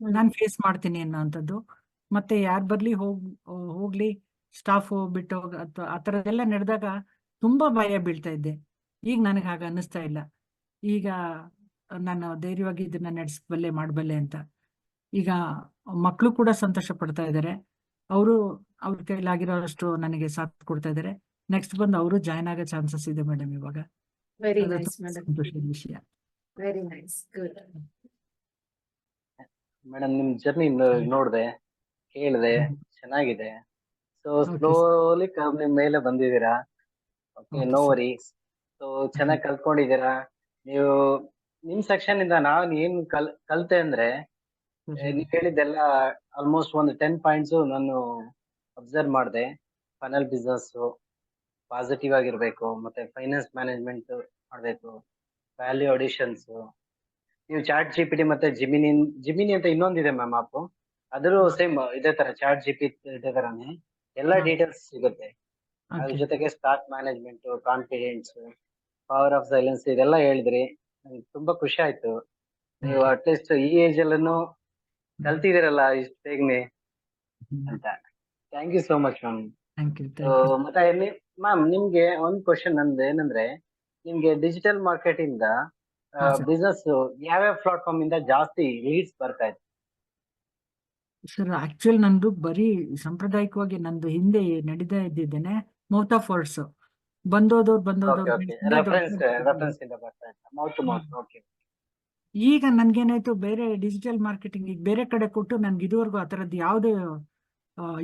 ನಾನು ಫೇಸ್ ಮಾಡ್ತೀನಿ ಅನ್ನೋಂಥದ್ದು ಮತ್ತೆ ಯಾರ್ ಬರ್ಲಿ ಹೋಗ್ ಹೋಗ್ಲಿ ಸ್ಟಾಫ್ ಬಿಟ್ಟು ಹೋಗ್ ಅಥವಾ ಆ ಥರದ್ದೆಲ್ಲ ನಡೆದಾಗ ತುಂಬಾ ಭಯ ಬೀಳ್ತಾ ಇದ್ದೆ. ಈಗ ನನಗೆ ಹಾಗೆ ಅನ್ನಿಸ್ತಾ ಇಲ್ಲ. ಈಗ ನಾನು ಧೈರ್ಯವಾಗಿ ಇದನ್ನ ನಡೆಸಬಲ್ಲೆ ಮಾಡಬಲ್ಲೆ ಅಂತ. ಈಗ ಮಕ್ಕಳು ಕೂಡ ಸಂತೋಷ ಪಡ್ತಾ ಇದ್ದಾರೆ ಅವರು ಅವ್ರ ಕೈಲಾಗಿರೋಷ್ಟು ನನಗೆ ಸಾಥ್ ಕೊಡ್ತಾ ಇದ್ದಾರೆ ನೆಕ್ಸ್ಟ್ ಬಂದು ಅವರು ಜಾಯ್ನ್ ಆಗೋ ಚಾನ್ಸಸ್ ಇದೆ ಮೇಡಮ್ ಇವಾಗ. ವೆರಿ ವಿಷಯ. ವೆರಿ ನೈಸ್ ಗುಡ್ ಮೇಡಮ್ ನಿಮ್ ಜರ್ನಿ ನೋಡಿದೆ ಕೇಳಿದೆ ಚೆನ್ನಾಗಿದೆ. ಸೊ ಸ್ಲೋಲಿ ನಿಮ್ ಮೇಲೆ ಬಂದಿದ್ದೀರಾ? Okay no. ವರೀಸ್ ಸೊ ಚೆನ್ನಾಗಿ ಕಲ್ತ್ಕೊಂಡಿದ್ದೀರಾ? ನೀವು ನಿಮ್ ಸೆಕ್ಷನ್ ಇಂದ ನಾನ್ ಏನ್ ಕಲ್ ಕಲ್ತೆ ಅಂದ್ರೆ ನೀವ್ ಹೇಳಿದ್ದೆಲ್ಲ ಆಲ್ಮೋಸ್ಟ್ ಒಂದು ಟೆನ್ ಪಾಯಿಂಟ್ಸ್ ನಾನು ಅಬ್ಸರ್ವ್ ಮಾಡಿದೆ. ಫೈನಲ್ ಬಿಸ್ನೆಸ್ ಪಾಸಿಟಿವ್ ಆಗಿರ್ಬೇಕು ಮತ್ತೆ ಫೈನಾನ್ಸ್ ಮ್ಯಾನೇಜ್ಮೆಂಟ್ ಮಾಡ್ಬೇಕು. ವ್ಯಾಲ್ಯೂ ಅಡಿಷನ್ಸ್ ನೀವು ಚಾಟ್ ಜಿ ಪಿ ಟಿ ಮತ್ತೆ ಜಿಮಿನಿ ಜಿಮಿನಿ ಅಂತ ಇನ್ನೊಂದಿದೆ ಮ್ಯಾಮ್ ಆಪ್ ಅದರೂ ಸೇಮ್ ಇದೇ ತರ ಚಾಟ್ ಜಿ ಪಿ ಇದೇ ತರನೇ. ಎಲ್ಲ ಡೀಟೇಲ್ಸ್ ಸಿಗುತ್ತೆ. ಅದ್ರ ಜೊತೆಗೆ stock management confidence power of silence ಇದೆಲ್ಲ ಹೇಳಿದ್ರಿ. ನಂಗೆ ತುಂಬಾ ಖುಷಿ ಆಯ್ತು. ನೀವು ಅಟ್ಲೀಸ್ಟ್ ಈ ಏಜ್ ಅಲ್ಲೂ ಕಲ್ತಿದಿರಲ್ಲ ಇಷ್ಟು ಬೇಗನೆ. ಅಂತ. Thank you so much ma'am ಮತ್ತೆ ಮ್ಯಾಮ್ ನಿಮ್ಗೆ ಒಂದ್ ಕ್ವಶನ್ ನಂದು ಏನಂದ್ರೆ ನಿಮ್ಗೆ ಡಿಜಿಟಲ್ ಮಾರ್ಕೆಟ್ ಇಂದ ಬಿಸ್ನೆಸ್ ಯಾವ್ಯಾವ ಪ್ಲಾಟ್ಫಾರ್ಮ್ ಇಂದ ಜಾಸ್ತಿ ಲೀಡ್ಸ್ ಬರ್ತಾ ಇದೆ? ಸರ್ ಆಕ್ಚುಲ್ ನಂದು ಬರೀ ಸಾಂಪ್ರದಾಯಿಕವಾಗಿ ನಂದು ಹಿಂದೆ ನಡೀತಾ ಇದ್ದಿದ್ದೇನೆ ಮೌತ್ ಆಫ್ ವರ್ಡ್ಸ್ ಬಂದೋದವ್ರು ಬಂದೋದವ್ರು ಈಗ ನನ್ಗೇನಾಯ್ತು ಬೇರೆ ಡಿಜಿಟಲ್ ಮಾರ್ಕೆಟಿಂಗ್ ಈಗ ಬೇರೆ ಕಡೆ ಕೊಟ್ಟು ನನ್ಗೆ ಇದುವರೆಗೂ ಆ ಥರದ್ದು ಯಾವುದೇ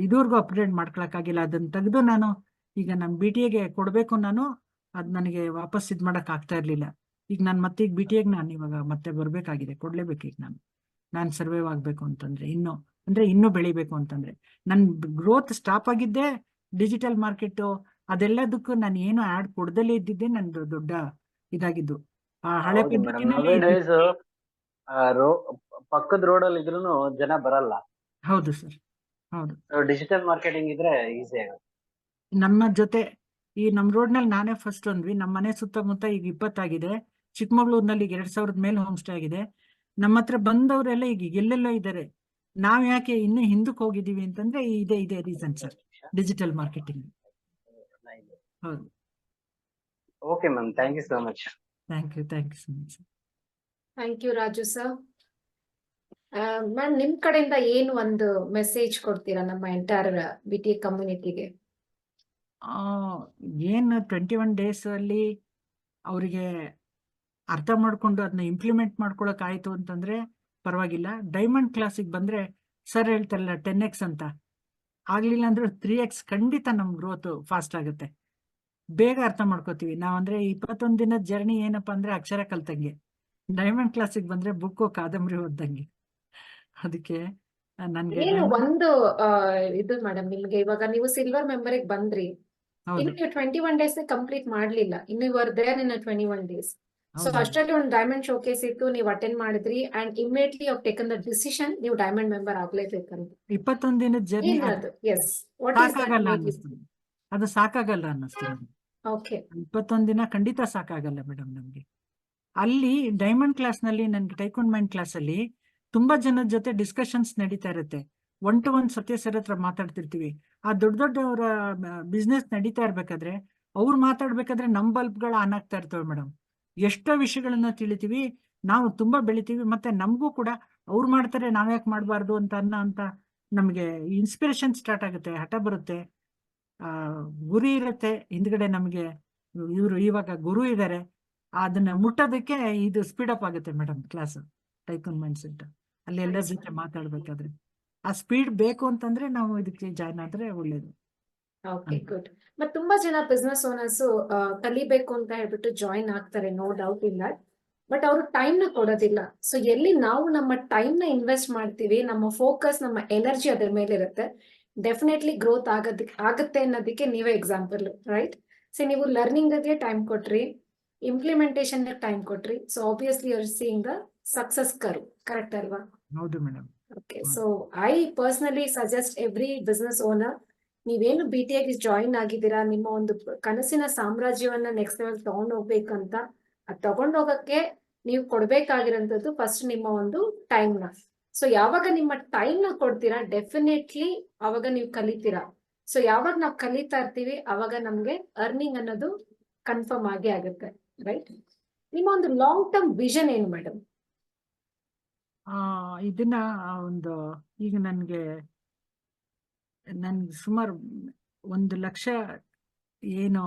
ಇದುವರೆಗೂ ಅಪ್ಡೇಟ್ ಮಾಡ್ಕೊಳಕ್ಕಾಗಿಲ್ಲ. ಅದನ್ನ ತೆಗೆದು ನಾನು ಈಗ ನನ್ನ ಬಿ ಟಿ ಎಗೆ ಕೊಡಬೇಕು ನಾನು. ಅದು ನನಗೆ ವಾಪಸ್ ಇದು ಮಾಡಕ್ ಆಗ್ತಾ ಇರ್ಲಿಲ್ಲ. ಈಗ ನಾನು ಮತ್ತೆ ಈಗ ಬಿ ಟಿ ಎಗೆ ನಾನು ಇವಾಗ ಮತ್ತೆ ಬರಬೇಕಾಗಿದೆ. ಕೊಡ್ಲೇಬೇಕು ಈಗ ನಾನು. ನಾನು ಸರ್ವೈವ್ ಆಗಬೇಕು ಅಂತಂದ್ರೆ ಇನ್ನು ಅಂದ್ರೆ ಇನ್ನೂ ಬೆಳಿಬೇಕು ಅಂತಂದ್ರೆ. ನನ್ನ ಗ್ರೋತ್ ಸ್ಟಾಪ್ ಆಗಿದ್ದೆ ಡಿಜಿಟಲ್ ಮಾರ್ಕೆಟ್ ಅದೆಲ್ಲದಕ್ಕೂ ನಾನು ಏನು ಆ್ಯಡ್ ಕೊಡ್ದಲೇ ಇದ್ದಿದ್ದೆ ನಂದು ದೊಡ್ಡ ಇದಾಗಿದ್ದು. ಆ ಹಳೆ ಪಕ್ಕದ ರೋಡ್ ಅಲ್ಲಿ ಇದ್ರೂನು ಜನ ಬರಲ್ಲ. ಹೌದು ಸರ್. ಹೌದು. ಡಿಜಿಟಲ್ ಮಾರ್ಕೆಟಿಂಗ್ ಇದ್ರೆ ಈಸಿ ಆಗುತ್ತೆ. ನಮ್ಮ ಜೊತೆ ಈ ನಮ್ ರೋಡ್ನಲ್ಲಿ ನಾನೇ ಫಸ್ಟ್ ಅಂದ್ವಿ ನಮ್ಮ ಮನೆ ಸುತ್ತಮುತ್ತ ಈಗ ಇಪ್ಪತ್ತಾಗಿದೆ. ಚಿಕ್ಕಮಗಳೂರಿನಲ್ಲಿ ಈಗ ಎರಡ್ ಸಾವಿರದ ಮೇಲೆ ಹೋಮ್ ಸ್ಟೇ ಆಗಿದೆ. ನಮ್ಮ ಹತ್ರ ಬಂದವರೆಲ್ಲ ಈಗ ಎಲ್ಲೆಲ್ಲೋ ಇದ್ದಾರೆ. ನಾವ್ ಯಾಕೆ ಇನ್ನು ಹಿಂದಕ್ಕೆ ಹೋಗಿದೀವಿ ಅಂತಂದ್ರೆ ಇದೇ ಇದೇ ರೀಸನ್ ಸರ್ ಡಿಜಿಟಲ್ ಮಾರ್ಕೆಟಿಂಗ್ ಹೌದು. Okay ma'am thank you so much thank you thank you so much thank you Raju sir ma'am ನಿಮ್ ಕಡೆಯಿಂದ ಏನು ಒಂದು ಮೆಸೇಜ್ ಕೊಡ್ತೀರಾ ನಮ್ಮ ಎಂಟೈರ್ ಬಿಟಿ ಕಮ್ಯುನಿಟಿಗೆ ಏನು ಟ್ವೆಂಟಿ ಒನ್ ಡೇಸ್ ಅಲ್ಲಿ ಅವರಿಗೆ ಅರ್ಥ ಮಾಡ್ಕೊಂಡು ಅದನ್ನ ಇಂಪ್ಲಿಮೆಂಟ್ ಮಾಡ್ಕೊಳಕ್ ಆಯ್ತು ಅಂತಂದ್ರೆ ಪರವಾಗಿಲ್ಲ. ಡೈಮಂಡ್ ಕ್ಲಾಸಿಗೆ ಬಂದ್ರೆ ಸರ್ ಹೇಳ್ತಾರಲ್ಲ ಟೆನ್ ಎಕ್ಸ್ ಅಂತ. ಆಗ್ಲಿಲ್ಲ ಅಂದ್ರೆ ತ್ರೀ ಎಕ್ಸ್ ಖಂಡಿತ ನಮ್ ಗ್ರೋತ್ ಫಾಸ್ಟ್ ಆಗುತ್ತೆ. ಬೇಗ ಅರ್ಥ ಮಾಡ್ಕೋತೀವಿ. ನಾವಂದ್ರೆ ಇಪ್ಪತ್ತೊಂದು ದಿನದ ಜರ್ನಿ ಏನಪ್ಪಾ ಅಂದ್ರೆ ಅಕ್ಷರ ಕಲ್ತಂಗೆ. ಡೈಮಂಡ್ ಕ್ಲಾಸಿಗೆ ಬಂದ್ರೆ ಬುಕ್ಕು ಕಾದಂಬರಿ ಓದ್ದಂಗೆ. ಅದಕ್ಕೆ ನನ್ಗೆ ಒಂದು ಇದು ಮೇಡಮ್ ನಿಮ್ಗೆ ಇವಾಗ ನೀವು ಸಿಲ್ವರ್ ಮೆಂಬರ್ಗೆ ಬಂದ್ರಿ. ಇನ್ನು ಟ್ವೆಂಟಿ ಒನ್ ಡೇಸ್ ಕಂಪ್ಲೀಟ್ ಮಾಡ್ಲಿಲ್ಲ. ಇನ್ನು are there in twenty one days so ಅಷ್ಟರಲ್ಲಿ ಒಂದು ಡೈಮಂಡ್ ಶೋಕೇಸ್ ಇತ್ತು ನೀವು ಅಟೆಂಡ್ ಮಾಡಿದ್ರಿ ಅಂಡ್ ಇಮಿಡಿಯೇಟ್ಲಿ ಅವ್ರು ಟೇಕನ್ ದ ಡಿಸಿಷನ್ ನೀವು ಡೈಮಂಡ್ ಮೆಂಬರ್ ಆಗ್ಲೇಬೇಕಂತ. ಇಪ್ಪತ್ತೊಂದು ದಿನದ ಜರ್ನಿ ಎಸ್ ವಾಟ್ ಇಸ್ ಅದು ಸಾಕಾಗಲ್ಲ ಅನ್ನಿಸ್ತು ಓಕೆ ಇಪ್ಪತ್ತೊಂದು ದಿನ ಖಂಡಿತ ಸಾಕಾಗಲ್ಲ ಮೇಡಮ್ ನಮ್ಗೆ. ಅಲ್ಲಿ ಡೈಮಂಡ್ ಕ್ಲಾಸ್ನಲ್ಲಿ ನನ್ಗೆ ಟೈಕೊಂಡ್ ಮೈಂಡ್ ಕ್ಲಾಸ್ ಅಲ್ಲಿ ತುಂಬಾ ಜನದ ಜೊತೆ ಡಿಸ್ಕಷನ್ಸ್ ನಡೀತಾ ಇರುತ್ತೆ. One to one Sathya sir ಹತ್ರ ಮಾತಾಡ್ತಿರ್ತೀವಿ. ಆ ದೊಡ್ಡ ದೊಡ್ಡವರ ಬಿಸ್ನೆಸ್ ನಡೀತಾ ಇರ್ಬೇಕಾದ್ರೆ ಅವ್ರು ಮಾತಾಡ್ಬೇಕಾದ್ರೆ ನಮ್ಮ ಬಲ್ಬ್ಗಳು ಆನ್ ಆಗ್ತಾ ಇರ್ತವೆ ಮೇಡಮ್ ಎಷ್ಟೋ ವಿಷಯಗಳನ್ನ ತಿಳಿತೀವಿ, ನಾವು ತುಂಬಾ ಬೆಳಿತೀವಿ, ಮತ್ತೆ ನಮಗೂ ಕೂಡ ಅವ್ರು ಮಾಡ್ತಾರೆ ನಾವ್ಯಾಕೆ ಮಾಡಬಾರ್ದು ಅಂತ ಅನ್ನೋ ಅಂತ ನಮಗೆ ಇನ್ಸ್ಪಿರೇಷನ್ ಸ್ಟಾರ್ಟ್ ಆಗುತ್ತೆ, ಹಠ ಬರುತ್ತೆ. ಗುರಿ ಇರುತ್ತೆ, ಹಿಂದ್ಗಡೆ ನಮಗೆ ಇವರು ಇವಾಗ ಗುರು ಇದ್ದಾರೆ ಅದನ್ನ ಮುಟ್ಟೋದಕ್ಕೆ ಇದು ಸ್ಪೀಡ್ ಅಪ್ ಆಗುತ್ತೆ madam class tycoon mindset ಅಲ್ಲಿ ಎಲ್ಲರ ಜೊತೆ ಮಾತಾಡ್ಬೇಕಾದ್ರೆ. ಆ ಸ್ಪೀಡ್ ಬೇಕು ಅಂತಂದ್ರೆ ನಾವು ಇದಕ್ಕೆ ಜಾಯ್ನ್ ಆದ್ರೆ ಒಳ್ಳೇದು. ಓಕೆ ಗುಡ್ ಮತ್ ತುಂಬಾ ಜನ ಬಿಸ್ನೆಸ್ ಓನರ್ಸ್ ಕಲಿಬೇಕು ಅಂತ ಹೇಳ್ಬಿಟ್ಟು ಜಾಯಿನ್ ಆಗ್ತಾರೆ ನೋ ಡೌಟ್ ಇಲ್ಲ. ಬಟ್ ಅವರು ಟೈಮ್ನ ಕೊಡೋದಿಲ್ಲ. ಸೊ ಎಲ್ಲಿ ನಾವು ನಮ್ಮ ಟೈಮ್ನ ಇನ್ವೆಸ್ಟ್ ಮಾಡ್ತೀವಿ ನಮ್ಮ ಫೋಕಸ್ ನಮ್ಮ ಎನರ್ಜಿ ಅದ್ರ ಮೇಲೆ ಇರುತ್ತೆ. ಡೆಫಿನೆಟ್ಲಿ ಗ್ರೋತ್ ಆಗೋದಕ್ಕೆ ಆಗುತ್ತೆ ಅನ್ನೋದಕ್ಕೆ ನೀವೇ ಎಕ್ಸಾಂಪಲ್ ರೈಟ್ ಸೊ ನೀವು ಲರ್ನಿಂಗ್ಗೆ ಟೈಮ್ ಕೊಟ್ರಿ ಇಂಪ್ಲಿಮೆಂಟೇಷನ್ ಟೈಮ್ ಕೊಟ್ರಿ. So obviously your seeing the success ಕರು ಕರೆಕ್ಟ್ ಅಲ್ವಾ? ಹೌದು madam okay. So I personally suggest every business owner ನೀವೇನು ಬಿ ಟಿ ಐಗೆ ಜಾಯಿನ್ ಆಗಿದ್ದೀರಾ ನಿಮ್ಮ ಒಂದು ಕನಸಿನ ಸಾಮ್ರಾಜ್ಯವನ್ನ ನೆಕ್ಸ್ಟ್ ಲೆವೆಲ್ ತಗೊಂಡ್ ಹೋಗ್ಬೇಕಂತ ಅದ್ ತಗೊಂಡ್ ಹೋಗಕ್ಕೆ ನೀವು ಕೊಡ್ಬೇಕಾಗಿರೋಂಥದ್ದು ಫಸ್ಟ್ ನಿಮ್ಮ ಒಂದು ಟೈಮ್ನ. ಸೊ ಯಾವಾಗ ನಿಮ್ಮ ಟೈಮ್ನ ಕೊಡ್ತೀರಾ ಡೆಫಿನೆಟ್ಲಿ ಅವಾಗ ನೀವು ಕಲಿತೀರಾ. ಸೊ ಯಾವಾಗ ನಾವು ಕಲಿತಾ ಇರ್ತೀವಿ ಅವಾಗ ನಮ್ಗೆ ಅರ್ನಿಂಗ್ ಅನ್ನೋದು ಕನ್ಫರ್ಮ್ ಆಗಿ ಆಗುತ್ತೆ ರೈಟ್ ನಿಮ್ಮ ಒಂದು ಲಾಂಗ್ ಟರ್ಮ್ ವಿಷನ್ ಏನು ಮೇಡಮ್ ಇದನ್ನ ಒಂದು, ಈಗ ನನಗೆ, ನನ್ಗೆ ಸುಮಾರು ಒಂದು ಲಕ್ಷ ಏನು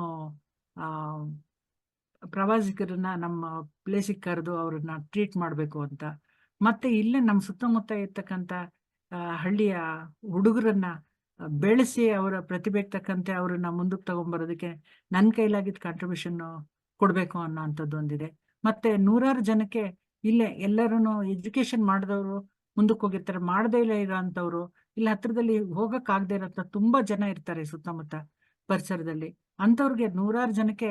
ಪ್ರವಾಸಿಗರನ್ನ ನಮ್ಮ ಪ್ಲೇಸಿಗೆ ಕರೆದು ಅವ್ರನ್ನ ಟ್ರೀಟ್ ಮಾಡಬೇಕು ಅಂತ. ಮತ್ತೆ ಇಲ್ಲೇ ನಮ್ಮ ಸುತ್ತಮುತ್ತ ಇರ್ತಕ್ಕಂಥ ಹಳ್ಳಿಯ ಹುಡುಗರನ್ನ ಬೆಳೆಸಿ ಅವರ ಪ್ರತಿಭೆಗೆ ತಕ್ಕಂತೆ ಅವ್ರನ್ನ ಮುಂದಕ್ಕೆ ತಗೊಂಡ್ಬರೋದಕ್ಕೆ ನನ್ನ ಕೈಲಾಗಿದ್ದ ಕಾಂಟ್ರಿಬ್ಯೂಷನ್ ಕೊಡಬೇಕು ಅನ್ನೋ ಅಂಥದ್ದು ಒಂದಿದೆ ಮತ್ತೆ ನೂರಾರು ಜನಕ್ಕೆ ಇಲ್ಲೇ ಎಲ್ಲರೂ ಎಜುಕೇಶನ್ ಮಾಡಿದವರು ಮುಂದಕ್ಕೆ ಹೋಗಿರ್ತಾರೆ. ಮಾಡದೇ ಇಲ್ಲ ಇರೋಂಥವ್ರು. ಇಲ್ಲ, ಹತ್ರದಲ್ಲಿ ಹೋಗಕ್ ಆಗದೆ ಇರೋಂಥ ತುಂಬಾ ಜನ ಇರ್ತಾರೆ ಸುತ್ತಮುತ್ತ ಪರಿಸರದಲ್ಲಿ. ಅಂಥವ್ರಿಗೆ ನೂರಾರು ಜನಕ್ಕೆ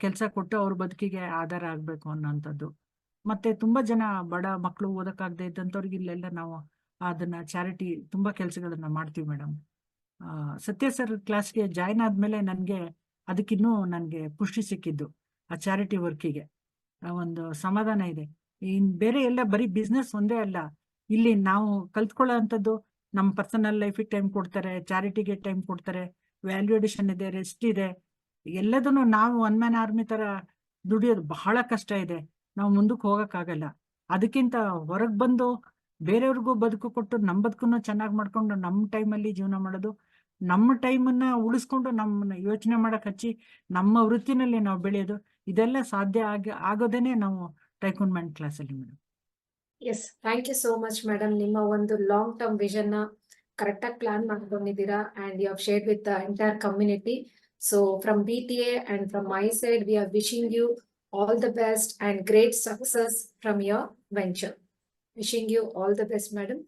ಕೆಲಸ ಕೊಟ್ಟು ಅವ್ರ ಬದುಕಿಗೆ ಆಧಾರ ಆಗ್ಬೇಕು ಅನ್ನೋಂಥದ್ದು. ಮತ್ತೆ ತುಂಬಾ ಜನ ಬಡ ಮಕ್ಕಳು ಓದಕ್ಕಾಗದೆ ಇದ್ದಂಥವ್ರಿಗೆ ಇಲ್ಲೆಲ್ಲ ನಾವು ಅದನ್ನ ಚಾರಿಟಿ ತುಂಬಾ ಕೆಲಸಗಳನ್ನ ಮಾಡ್ತೀವಿ ಮೇಡಮ್. ಸತ್ಯ ಸರ್ ಕ್ಲಾಸ್ಗೆ ಜಾಯ್ನ್ ಆದ್ಮೇಲೆ ನನಗೆ ಅದಕ್ಕಿನ್ನೂ ನನಗೆ ಪುಷ್ಟಿ ಸಿಕ್ಕಿದ್ದು ಆ ಚಾರಿಟಿ ವರ್ಕಿಗೆ. ಒಂದು ಸಮಾಧಾನ ಇದೆ. ಇನ್ ಬೇರೆ ಎಲ್ಲ ಬರೀ ಬಿಸ್ನೆಸ್ ಒಂದೇ ಅಲ್ಲ. ಇಲ್ಲಿ ನಾವು ಕಲ್ತ್ಕೊಳ್ಳೋ ಅಂಥದ್ದು ನಮ್ಮ ಪರ್ಸನಲ್ ಲೈಫಿಗೆ ಟೈಮ್ ಕೊಡ್ತಾರೆ ಚಾರಿಟಿಗೆ ಟೈಮ್ ಕೊಡ್ತಾರೆ ವ್ಯಾಲ್ಯೂ ಅಡಿಷನ್ ಇದೆ ರೆಸ್ಟ್ ಇದೆ. ಎಲ್ಲದನ್ನು ನಾವು ಒನ್ ಮ್ಯಾನ್ ಆರ್ಮಿ ತರ ದುಡಿಯೋದು ಬಹಳ ಕಷ್ಟ ಇದೆ. ನಾವು ಮುಂದಕ್ಕೆ ಹೋಗಕ್ಕಾಗಲ್ಲ. ಅದಕ್ಕಿಂತ ಹೊರಗೆ ಬಂದು ಬೇರೆಯವ್ರಿಗೂ ಬದುಕು ಕೊಟ್ಟು ನಮ್ಮ ಬದುಕನ್ನು ಚೆನ್ನಾಗಿ ಮಾಡ್ಕೊಂಡು ನಮ್ಮ ಟೈಮಲ್ಲಿ ಜೀವನ ಮಾಡೋದು, ನಮ್ಮ ಟೈಮನ್ನ ಉಳಿಸ್ಕೊಂಡು ನಮ್ಮನ್ನ ಯೋಚನೆ ಮಾಡಕ್ ಹಚ್ಚಿ ನಮ್ಮ ವೃತ್ತಿನಲ್ಲಿ ನಾವು ಬೆಳೆಯೋದು, ಇದೆಲ್ಲ ಸಾಧ್ಯ ಆಗ, ಆಗೋದೇನೆ ನಾವು ಟೈಕೋನ್ಮೆಂಟ್ ಕ್ಲಾಸಲ್ಲಿ madam yes thank you so much madam ನಿಮ್ಮ ಒಂದು ಲಾಂಗ್ ಟರ್ಮ್ ವಿಷನ್ನ ಕರೆಕ್ಟ್ ಆಗಿ ಪ್ಲಾನ್ ಮಾಡ್ಕೊಂಡಿದ್ದೀರಾ and you have shared with the entire community so from B T A and from my side we are wishing you all the best and great success from your venture wishing you all the best madam